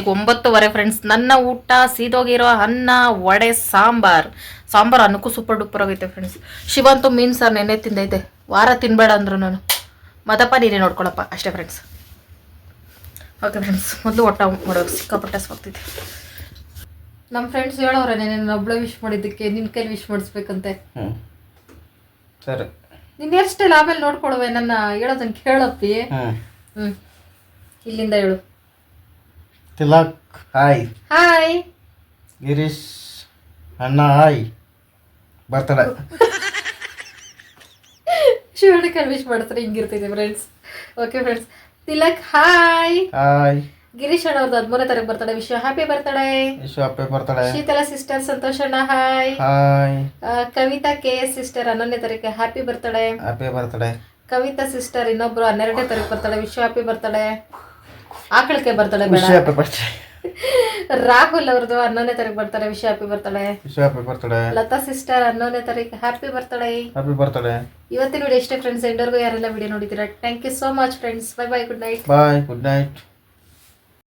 ಈಗ ಒಂಬತ್ತುವರೆ ಫ್ರೆಂಡ್ಸ್ ನನ್ನ ಊಟ ಸೀದೋಗಿರೋ ಅನ್ನ ವಡೆ ಸಾಂಬಾರ್. ಸಾಂಬಾರ್ ಅನ್ನಕ್ಕೂ ಸೂಪರ್ ಡೂಪರ್ ಆಗೈತೆ ಫ್ರೆಂಡ್ಸ್ ಶಿವಂತು ಮೀನು ಸಾರ್ ನೆನ್ನೆ ತಿಂದೈತೆ ವಾರ ತಿನ್ಬೇಡ ಅಂದ್ರು ನಾನು. ಮತ್ತಪ್ಪ ನೀನೇ ನೋಡ್ಕೊಳಪ್ಪ. ಅಷ್ಟೇ ಫ್ರೆಂಡ್ಸ್ ಓಕೆ ಫ್ರೆಂಡ್ಸ್ ಮೊದಲು ಒಟ್ಟ ಮಾಡೋ ಸಿಕ್ಕಾಪಟ್ಟೆ ಹೋಗ್ತಿದ್ದೆ ನಮ್ಮ ಫ್ರೆಂಡ್ಸ್ ಹೇಳೋರೆ ನಾನು ಒಬ್ಳೆ ವಿಶ್ ಮಾಡಿದ್ದಕ್ಕೆ ನಿನ್ನ ಕೈಲಿ ವಿಶ್ ಮಾಡಿಸ್ಬೇಕಂತೆ. ಸರಿ. ನಿನ್ನ ಹೇರ್ ಸ್ಟೈಲ್ ಆಮೇಲೆ ನೋಡ್ಕೊಳುವೆ. ನನ್ನ ಹೇಳೋದನ್ನ ಕೇಳಪ್ಪಿ. ಹ್ಞೂ ಇಲ್ಲಿಂದ ಹೇಳು. ತಿಲಕ್ ಹಾಯ್ ಹಾಯ್ ಗಿರೀಶ್ ಅಣ್ಣ ಹಾಯ್ ಬರ್ತಾರೆ ಶಿವಣ್ಣ ವಿಶ್ ಮಾಡ್ತಾರೆ ಹಿಂಗಿರ್ತೈತೆ friends okay friends Tilak hi hi Girish ಅಣ್ಣ ಅವ್ರದ್ದು ಹದಿಮೂರನೇ ತಾರೀಕು ಬರ್ತಾಳೆ ವಿಶ್ವ ಹ್ಯಾಪಿ ಬರ್ತಾಳೆ ವಿಶ್ವ ಅಪ್ಪೆ ಬರ್ತಾಳೆ ಶೀತಲ ಸಿಸ್ಟರ್ ಸಂತೋಷ ಅಣ್ಣ hi hi Kavitha K S sister ಹನ್ನೊಂದನೇ ತಾರೀಕು ಹ್ಯಾಪಿ ಬರ್ತಾಳೆ ಹ್ಯಾಪಿ ಬರ್ತಾಳೆ ಕವಿತಾ ಸಿಸ್ಟರ್ ಇನ್ನೊಬ್ರು ಹನ್ನೆರಡನೇ ತಾರೀಕು ಬರ್ತಾಳೆ ವಿಶ್ವ ಹ್ಯಾಪಿ ಬರ್ತಾಳೆ ಆಕಳಕ್ಕೆ ಬರ್ತಾಳೆ ಬೇಡ. ರಾಹುಲ್ ಅವ್ರದ್ದು ಹನ್ನೊಂದನೇ ತಾರೀಕು ಬರ್ತಾಳೆ ವಿಷಯ ಹ್ಯಾಪಿ ಬರ್ತಾಳೆ. ಅಪ್ಪೆ ಬರ್ತಾಳೆ. ಲತಾ ಸಿಸ್ಟರ್ ಹನ್ನೊಂದನೇ ತಾರೀಕು ಹ್ಯಾಪಿ ಬರ್ತಾಳೆ ಹ್ಯಾಪಿ ಬರ್ತಾಳೆ ಇವತ್ತಿನ ವಿಡಿಯೋ ಇಷ್ಟೇ ಫ್ರೆಂಡ್ಸ್ ಎಂಡರ್ಗೂ ಯಾರೆಲ್ಲ ವಿಡಿಯೋ ನೋಡಿದ್ದೀರಾ? Thank you so much friends bye bye good night bye good night